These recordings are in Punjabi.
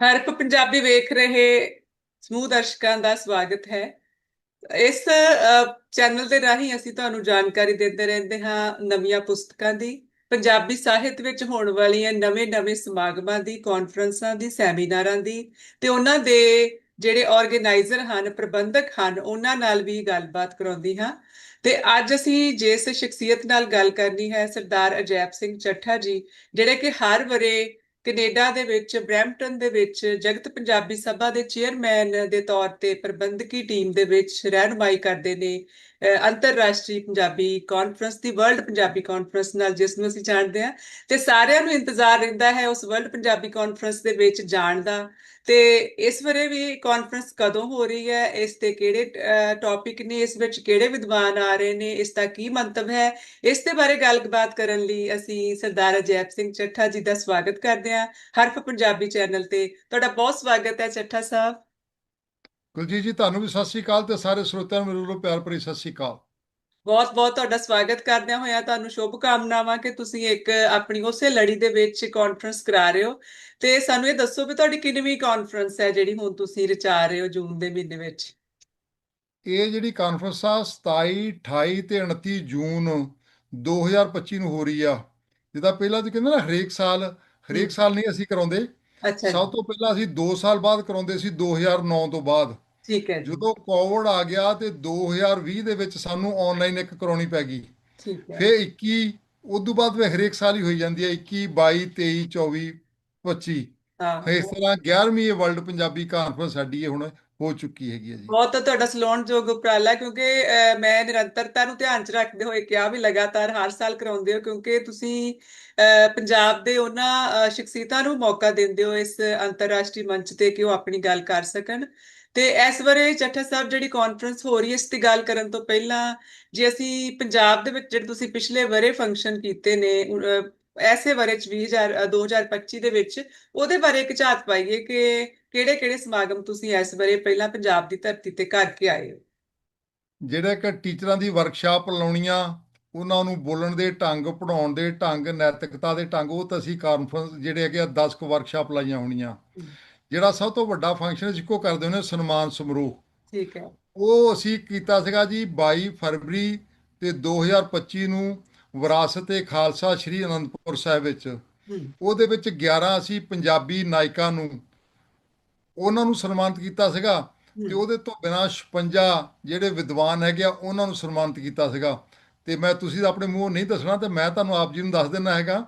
ਹਰਪ ਪੰਜਾਬੀ ਵੇਖ ਰਹੇ ਸਮੂਹ ਦਰਸ਼ਕਾਂ ਦਾ ਸਵਾਗਤ ਹੈ। ਇਸ ਚੈਨਲ ਦੇ ਰਾਹੀਂ ਅਸੀਂ ਤੁਹਾਨੂੰ ਜਾਣਕਾਰੀ ਦਿੰਦੇ ਰਹਿੰਦੇ ਹਾਂ ਨਵੀਆਂ ਪੁਸਤਕਾਂ ਦੀ। ਪੰਜਾਬੀ ਸਾਹਿਤ ਵਿੱਚ ਹੋਣ ਵਾਲੀਆਂ ਨਵੇਂ-ਨਵੇਂ ਸਮਾਗਮਾਂ ਦੀ ਕਾਨਫਰੰਸਾਂ ਦੀ ਸੈਮੀਨਾਰਾਂ ਦੀ ਤੇ ਉਹਨਾਂ ਦੇ ਜਿਹੜੇ ਆਰਗੇਨਾਈਜ਼ਰ ਹਨ, ਪ੍ਰਬੰਧਕ ਹਨ, ਉਹਨਾਂ ਨਾਲ ਵੀ ਗੱਲਬਾਤ ਕਰਾਉਂਦੀ ਹਾਂ। ਤੇ ਅੱਜ ਅਸੀਂ ਜਿਸ ਸ਼ਖਸੀਅਤ ਨਾਲ ਗੱਲ ਕਰਨੀ ਹੈ, ਸਰਦਾਰ ਅਜੈਬ ਸਿੰਘ ਚੱਠਾ ਜੀ, ਜਿਹੜੇ ਕਿ ਹਰ ਵਰੇ ਕੈਨੇਡਾ ਦੇ ਵਿੱਚ, ਬਰੈਂਪਟਨ ਦੇ ਵਿੱਚ, ਜਗਤ ਪੰਜਾਬੀ ਸਭਾ ਦੇ ਚੇਅਰਮੈਨ ਦੇ ਤੌਰ ਤੇ ਪ੍ਰਬੰਧਕੀ ਟੀਮ ਦੇ ਵਿੱਚ ਰਹਿਨੁਮਾਈ ਕਰਦੇ ਨੇ। ਅੰਤਰਰਾਸ਼ਟਰੀ ਪੰਜਾਬੀ ਕਾਨਫਰੰਸ ਦੀ ਵਰਲਡ ਪੰਜਾਬੀ ਕਾਨਫਰੰਸ ਨਾਲ ਜਿਸ ਨੂੰ ਅਸੀਂ ਜਾਣਦੇ ਹਾਂ ਤੇ ਸਾਰਿਆਂ ਨੂੰ ਇੰਤਜ਼ਾਰ ਰਹਿੰਦਾ ਹੈ ਉਸ ਵਰਲਡ ਪੰਜਾਬੀ ਕਾਨਫਰੰਸ ਦੇ ਵਿੱਚ ਜਾਣ ਦਾ। ਤੇ ਇਸ ਬਾਰੇ ਵੀ ਕਾਨਫਰੰਸ ਕਦੋਂ ਹੋ ਰਹੀ ਹੈ? ਇਸ ਤੇ ਕਿਹੜੇ ਟੌਪਿਕ ਨੇ? ਇਸ ਵਿੱਚ ਕਿਹੜੇ ਵਿਦਵਾਨ ਆ ਰਹੇ ਨੇ? ਇਸ ਦਾ ਕੀ ਮੰਤਵ ਹੈ? ਇਸ ਦੇ ਬਾਰੇ ਗੱਲਬਾਤ ਕਰਨ ਲਈ ਅਸੀਂ ਸਰਦਾਰ ਅਜੈਬ ਸਿੰਘ ਚੱਠਾ ਜੀ ਦਾ ਸਵਾਗਤ ਕਰਦੇ ਹਾਂ ਹਰਫ ਪੰਜਾਬੀ ਚੈਨਲ ਤੇ। ਤੁਹਾਡਾ ਬਹੁਤ ਸਵਾਗਤ ਹੈ ਚੱਠਾ ਸਾਹਿਬ। ਕੁਲਜੀਤ ਜੀ ਤੁਹਾਨੂੰ ਵੀ ਸਤਿ ਸ੍ਰੀ ਅਕਾਲ ਤੇ ਸਾਰੇ ਸਰੋਤਿਆਂ ਨੂੰ ਮੇਰੇ ਵੱਲੋਂ ਪਿਆਰ ਭਰੀ ਸਤਿ ਸ੍ਰੀ ਅਕਾਲ। ਬਹੁਤ ਬਹੁਤ ਤੁਹਾਡਾ ਸਵਾਗਤ ਕਰਦਿਆਂ ਹੋਇਆਂ ਤੁਹਾਨੂੰ ਸ਼ੁਭ ਕਾਮਨਾਵਾਂ ਕਿ ਤੁਸੀਂ ਇੱਕ ਆਪਣੀ ਉਸੇ ਲੜੀ ਦੇ ਵਿੱਚ ਕਾਨਫਰੰਸ ਕਰਾ ਰਹੇ ਹੋ। ਤੇ ਸਾਨੂੰ ਇਹ ਦੱਸੋ ਵੀ ਤੁਹਾਡੀ ਕਿੰਨਵੀਂ ਕਾਨਫਰੰਸ ਹੈ ਜਿਹੜੀ ਹੁਣ ਤੁਸੀਂ ਰਚਾ ਰਹੇ ਹੋ ਜੂਨ ਦੇ ਮਹੀਨੇ ਵਿੱਚ? ਇਹ ਜਿਹੜੀ ਕਾਨਫਰੰਸ ਆ 27 28 ਤੇ 29 ਜੂਨ 2025 ਨੂੰ ਹੋ ਰਹੀ ਆ। ਜਿੱਦਾਂ ਪਹਿਲਾਂ ਤੁਸੀਂ ਕਹਿੰਦੇ ਨਾ ਹਰੇਕ ਸਾਲ ਹਰੇਕ ਸਾਲ ਨਹੀਂ ਅਸੀਂ ਕਰਾਉਂਦੇ। ਅੱਛਾ ਸਭ ਤੋਂ ਪਹਿਲਾਂ ਅਸੀਂ 2 ਸਾਲ ਬਾਅਦ ਕਰਾਉਂਦੇ ਸੀ 2009 ਤੋਂ ਬਾਅਦ। ਠੀਕ ਹੈ ਜੀ। ਜਦੋਂ ਕੋਵਿਡ ਆ ਗਿਆ ਤੇ 2020 ਦੇ ਵਿੱਚ ਸਾਨੂੰ ਆਨਲਾਈਨ ਇੱਕ ਕਰਾਉਣੀ ਪੈ ਗਈ। ਠੀਕ ਹੈ। ਫਿਰ 21 ਉਸ ਤੋਂ ਬਾਅਦ ਵੀ ਹਰੇਕ ਸਾਲ ਹੀ ਹੋਈ ਜਾਂਦੀ ਹੈ 21 22 23 24 25 ਹਾਂ। ਇਸ ਤਰ੍ਹਾਂ 11ਵੀਂ ਇਹ ਵਰਲਡ ਪੰਜਾਬੀ ਕਾਨਫਰੰਸ ਸਾਡੀ ਇਹ ਹੁਣ ਹੋ ਚੁੱਕੀ ਹੈਗੀ ਹੈ ਜੀ। ਬਹੁਤ ਤੁਹਾਡਾ ਸਲਾਹੁਣਯੋਗ ਉਪਰਾਲਾ ਕਿਉਂਕਿ ਮੈਂ ਨਿਰੰਤਰਤਾ ਨੂੰ ਧਿਆਨ 'ਚ ਰੱਖਦੇ ਹੋਏ ਕਿਹਾ ਵੀ ਲਗਾਤਾਰ ਹਰ ਸਾਲ ਕਰਾਉਂਦੇ ਹੋ ਕਿਉਂਕਿ ਤੁਸੀਂ ਪੰਜਾਬ ਦੇ ਉਹਨਾਂ ਸ਼ਖਸੀਅਤਾਂ ਨੂੰ ਮੌਕਾ ਦਿੰਦੇ ਹੋ ਇਸ ਅੰਤਰਰਾਸ਼ਟਰੀ ਮੰਚ ਤੇ ਕਿ ਉਹ ਆਪਣੀ ਗੱਲ ਕਰ ਸਕਣ। ਤੇ ਇਸ ਬਾਰੇ ਚੱਠਾ ਸਾਹਿਬ ਜਿਹੜੀ ਕਾਨਫਰੰਸ ਹੋ ਰਹੀ ਹੈ ਇਸ ਦੀ ਗੱਲ ਕਰਨ ਤੋਂ ਪਹਿਲਾਂ ਜੇ ਅਸੀਂ ਪੰਜਾਬ ਦੇ ਵਿੱਚ ਜਿਹੜੇ ਤੁਸੀਂ ਪਿਛਲੇ ਵਰੇ ਫੰਕਸ਼ਨ ਕੀਤੇ ਨੇ ਐਸੇ ਵਰੇ ਚ 20000 ਅਹ, 2025 ਦੇ ਵਿੱਚ ਉਹਦੇ ਬਾਰੇ ਇੱਕ ਝਾਤ ਪਾਈਏ ਕਿ ਕਿਹੜੇ ਕਿਹੜੇ ਸਮਾਗਮ ਤੁਸੀਂ ਇਸ ਬਾਰੇ ਪਹਿਲਾਂ ਪੰਜਾਬ ਦੀ ਧਰਤੀ ਤੇ ਕਰਕੇ ਆਏ ਹੋ ਜਿਹੜੇ ਕਿ ਟੀਚਰਾਂ ਦੀ ਵਰਕਸ਼ਾਪ ਲਾਉਣੀਆਂ ਉਹਨਾਂ ਨੂੰ ਬੋਲਣ ਦੇ ਢੰਗ ਪੜਾਉਣ ਦੇ ਢੰਗ ਨੈਤਿਕਤਾ ਦੇ ਢੰਗ ਉਹ ਤਾਂ ਅਸੀਂ ਕਾਨਫਰੰਸ ਜਿਹੜੇ ਹੈਗੇ ਆ 10 ਕੁ ਵਰਕਸ਼ਾਪ ਲਾਈਆਂ ਹੋਣੀਆਂ। ਜਿਹੜਾ ਸਭ ਤੋਂ ਵੱਡਾ ਫੰਕਸ਼ਨ ਇੱਕੋ ਕਰਦੇ ਹੁੰਦੇ ਸਨਮਾਨ ਸਮਾਰੋਹ। ਠੀਕ ਹੈ। ਉਹ ਅਸੀਂ ਕੀਤਾ ਸੀਗਾ ਜੀ 22 ਫਰਵਰੀ ਤੇ 2025 ਨੂੰ ਵਿਰਾਸਤ ਏ ਖਾਲਸਾ ਸ੍ਰੀ ਅਨੰਦਪੁਰ ਸਾਹਿਬ ਵਿੱਚ। ਉਹਦੇ ਵਿੱਚ 11 ਅਸੀਂ ਪੰਜਾਬੀ ਨਾਇਕਾਂ ਨੂੰ ਉਹਨਾਂ ਨੂੰ ਸਨਮਾਨਿਤ ਕੀਤਾ ਸੀਗਾ ਤੇ ਉਹਦੇ ਤੋਂ ਬਿਨਾਂ 56 ਜਿਹੜੇ ਵਿਦਵਾਨ ਹੈਗੇ ਆ ਉਹਨਾਂ ਨੂੰ ਸਨਮਾਨਿਤ ਕੀਤਾ ਸੀਗਾ। ਤੇ ਮੈਂ ਤੁਸੀਂ ਆਪਣੇ ਮੂੰਹੋਂ ਨਹੀਂ ਦੱਸਣਾ ਤੇ ਮੈਂ ਤੁਹਾਨੂੰ ਆਪ ਜੀ ਨੂੰ ਦੱਸ ਦਿੰਦਾ ਹੈਗਾ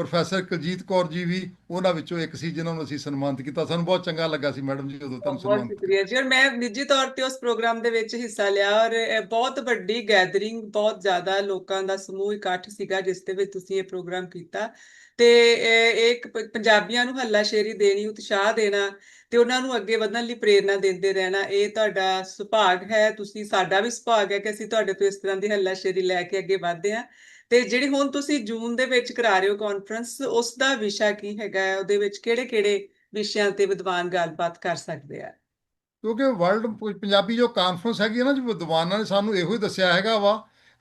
ਪ੍ਰੋਫੈਸਰ ਕੁਲਜੀਤ ਕੌਰ ਜੀ ਵੀ ਉਹਨਾਂ ਵਿੱਚੋਂ ਇੱਕ ਸੀ ਜਿਨ੍ਹਾਂ ਨੂੰ ਅਸੀਂ ਸਨਮਾਨਿਤ ਕੀਤਾ। ਸਾਨੂੰ ਬਹੁਤ ਚੰਗਾ ਲੱਗਾ ਸੀ ਮੈਡਮ ਜੀ ਉਦੋਂ ਤੁਹਾਨੂੰ ਬਹੁਤ ਸਨਮਾਨਿਤ ਸ਼ੁਕਰੀਆ ਜੀ। ਔਰ ਮੈਂ ਨਿੱਜੀ ਤੌਰ ਤੇ ਉਸ ਪ੍ਰੋਗਰਾਮ ਦੇ ਵਿੱਚ ਹਿੱਸਾ ਲਿਆ ਔਰ ਬਹੁਤ ਵੱਡੀ ਗੈਦਰਿੰਗ ਬਹੁਤ ਜ਼ਿਆਦਾ ਲੋਕਾਂ ਦਾ ਸਮੂਹ ਇਕੱਠ ਸੀਗਾ ਜਿਸ ਦੇ ਵਿੱਚ ਤੁਸੀਂ ਇਹ ਪ੍ਰੋਗਰਾਮ ਕੀਤਾ। ਤੇ ਇੱਕ ਪੰਜਾਬੀਆਂ ਨੂੰ ਹੱਲਾਸ਼ੇਰੀ ਦੇਣੀ ਉਤਸ਼ਾਹ ਦੇਣਾ ਤੇ ਉਹਨਾਂ ਨੂੰ ਅੱਗੇ ਵਧਣ ਲਈ ਪ੍ਰੇਰਨਾ ਦਿੰਦੇ ਰਹਿਣਾ ਇਹ ਤੁਹਾਡਾ ਸੁਭਾਗ ਹੈ। ਤੁਸੀਂ ਸਾਡਾ ਵੀ ਸੁਭਾਗ ਹੈ ਕਿ ਅਸੀਂ ਤੁਹਾਡੇ ਤੋਂ ਇਸ ਤਰ੍ਹਾਂ ਦੀ ਹੱਲਾਸ਼ੇਰੀ ਲੈ ਕੇ ਅੱਗੇ ਵਧਦੇ ਹਾਂ। ਤੇ ਜਿਹੜੀ ਹੁਣ ਤੁਸੀਂ ਜੂਨ ਦੇ ਵਿੱਚ ਕਰਾ ਰਹੇ ਹੋ ਕਾਨਫਰੰਸ ਉਸ ਦਾ ਵਿਸ਼ਾ ਕੀ ਹੈਗਾ ਹੈ? ਉਹਦੇ ਵਿੱਚ ਕਿਹੜੇ-ਕਿਹੜੇ ਵਿਸ਼ਿਆਂ ਤੇ ਵਿਦਵਾਨ ਗੱਲਬਾਤ ਕਰ ਸਕਦੇ ਆ? ਕਿਉਂਕਿ ਵਰਲਡ ਪੰਜਾਬੀ ਜੋ ਕਾਨਫਰੰਸ ਹੈਗੀ ਨਾ ਜੀ ਵਿਦਵਾਨਾਂ ਨੇ ਸਾਨੂੰ ਇਹੋ ਹੀ ਦੱਸਿਆ ਹੈਗਾ ਵਾ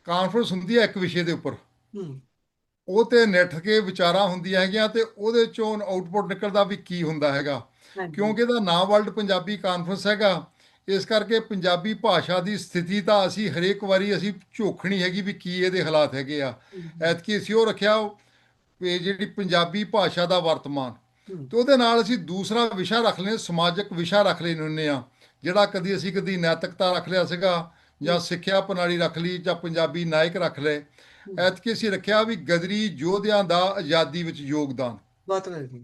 ਕਾਨਫਰੰਸ ਹੁੰਦੀ ਹੈ ਇੱਕ ਵਿਸ਼ੇ ਦੇ ਉੱਪਰ। ਹੂੰ। ਉਹ ਤੇ ਨਿੱਠ ਕੇ ਵਿਚਾਰਾਂ ਹੁੰਦੀਆਂ ਹੈਗੀਆਂ ਤੇ ਉਹਦੇ ਚੋਂ ਆਊਟਪੁੱਟ ਨਿਕਲਦਾ ਵੀ ਕੀ ਹੁੰਦਾ ਹੈਗਾ। ਕਿਉਂਕਿ ਇਹਦਾ ਨਾਮ ਵਰਲਡ ਪੰਜਾਬੀ ਕਾਨਫਰੰਸ ਹੈਗਾ। ਇਸ ਕਰਕੇ ਪੰਜਾਬੀ ਭਾਸ਼ਾ ਦੀ ਸਥਿਤੀ ਤਾਂ ਅਸੀਂ ਹਰੇਕ ਵਾਰੀ ਅਸੀਂ ਝੋਖਣੀ ਹੈਗੀ ਵੀ ਕੀ ਇਹਦੇ ਹਾਲਾਤ ਹੈਗੇ ਆ। ਐਤਕੀ ਅਸੀਂ ਉਹ ਰੱਖਿਆ ਵੀ ਜਿਹੜੀ ਪੰਜਾਬੀ ਭਾਸ਼ਾ ਦਾ ਵਰਤਮਾਨ। ਤੇ ਉਹਦੇ ਨਾਲ ਅਸੀਂ ਦੂਸਰਾ ਵਿਸ਼ਾ ਰੱਖ ਲੈਂਦੇ ਸਮਾਜਿਕ ਵਿਸ਼ਾ ਰੱਖ ਲੈਂਦੇ ਹੁੰਦੇ ਆ ਜਿਹੜਾ ਕਦੀ ਅਸੀਂ ਕਦੀ ਨੈਤਿਕਤਾ ਰੱਖ ਲਿਆ ਸੀਗਾ ਜਾਂ ਸਿੱਖਿਆ ਪ੍ਰਣਾਲੀ ਰੱਖ ਲਈ ਜਾਂ ਪੰਜਾਬੀ ਨਾਇਕ ਰੱਖ ਲਏ। ਐਤਕੀ ਅਸੀਂ ਰੱਖਿਆ ਵੀ ਗਦਰੀ ਯੋਧਿਆਂ ਦਾ ਆਜ਼ਾਦੀ ਵਿੱਚ ਯੋਗਦਾਨ। ਬਹੁਤ ਵਧੀਆ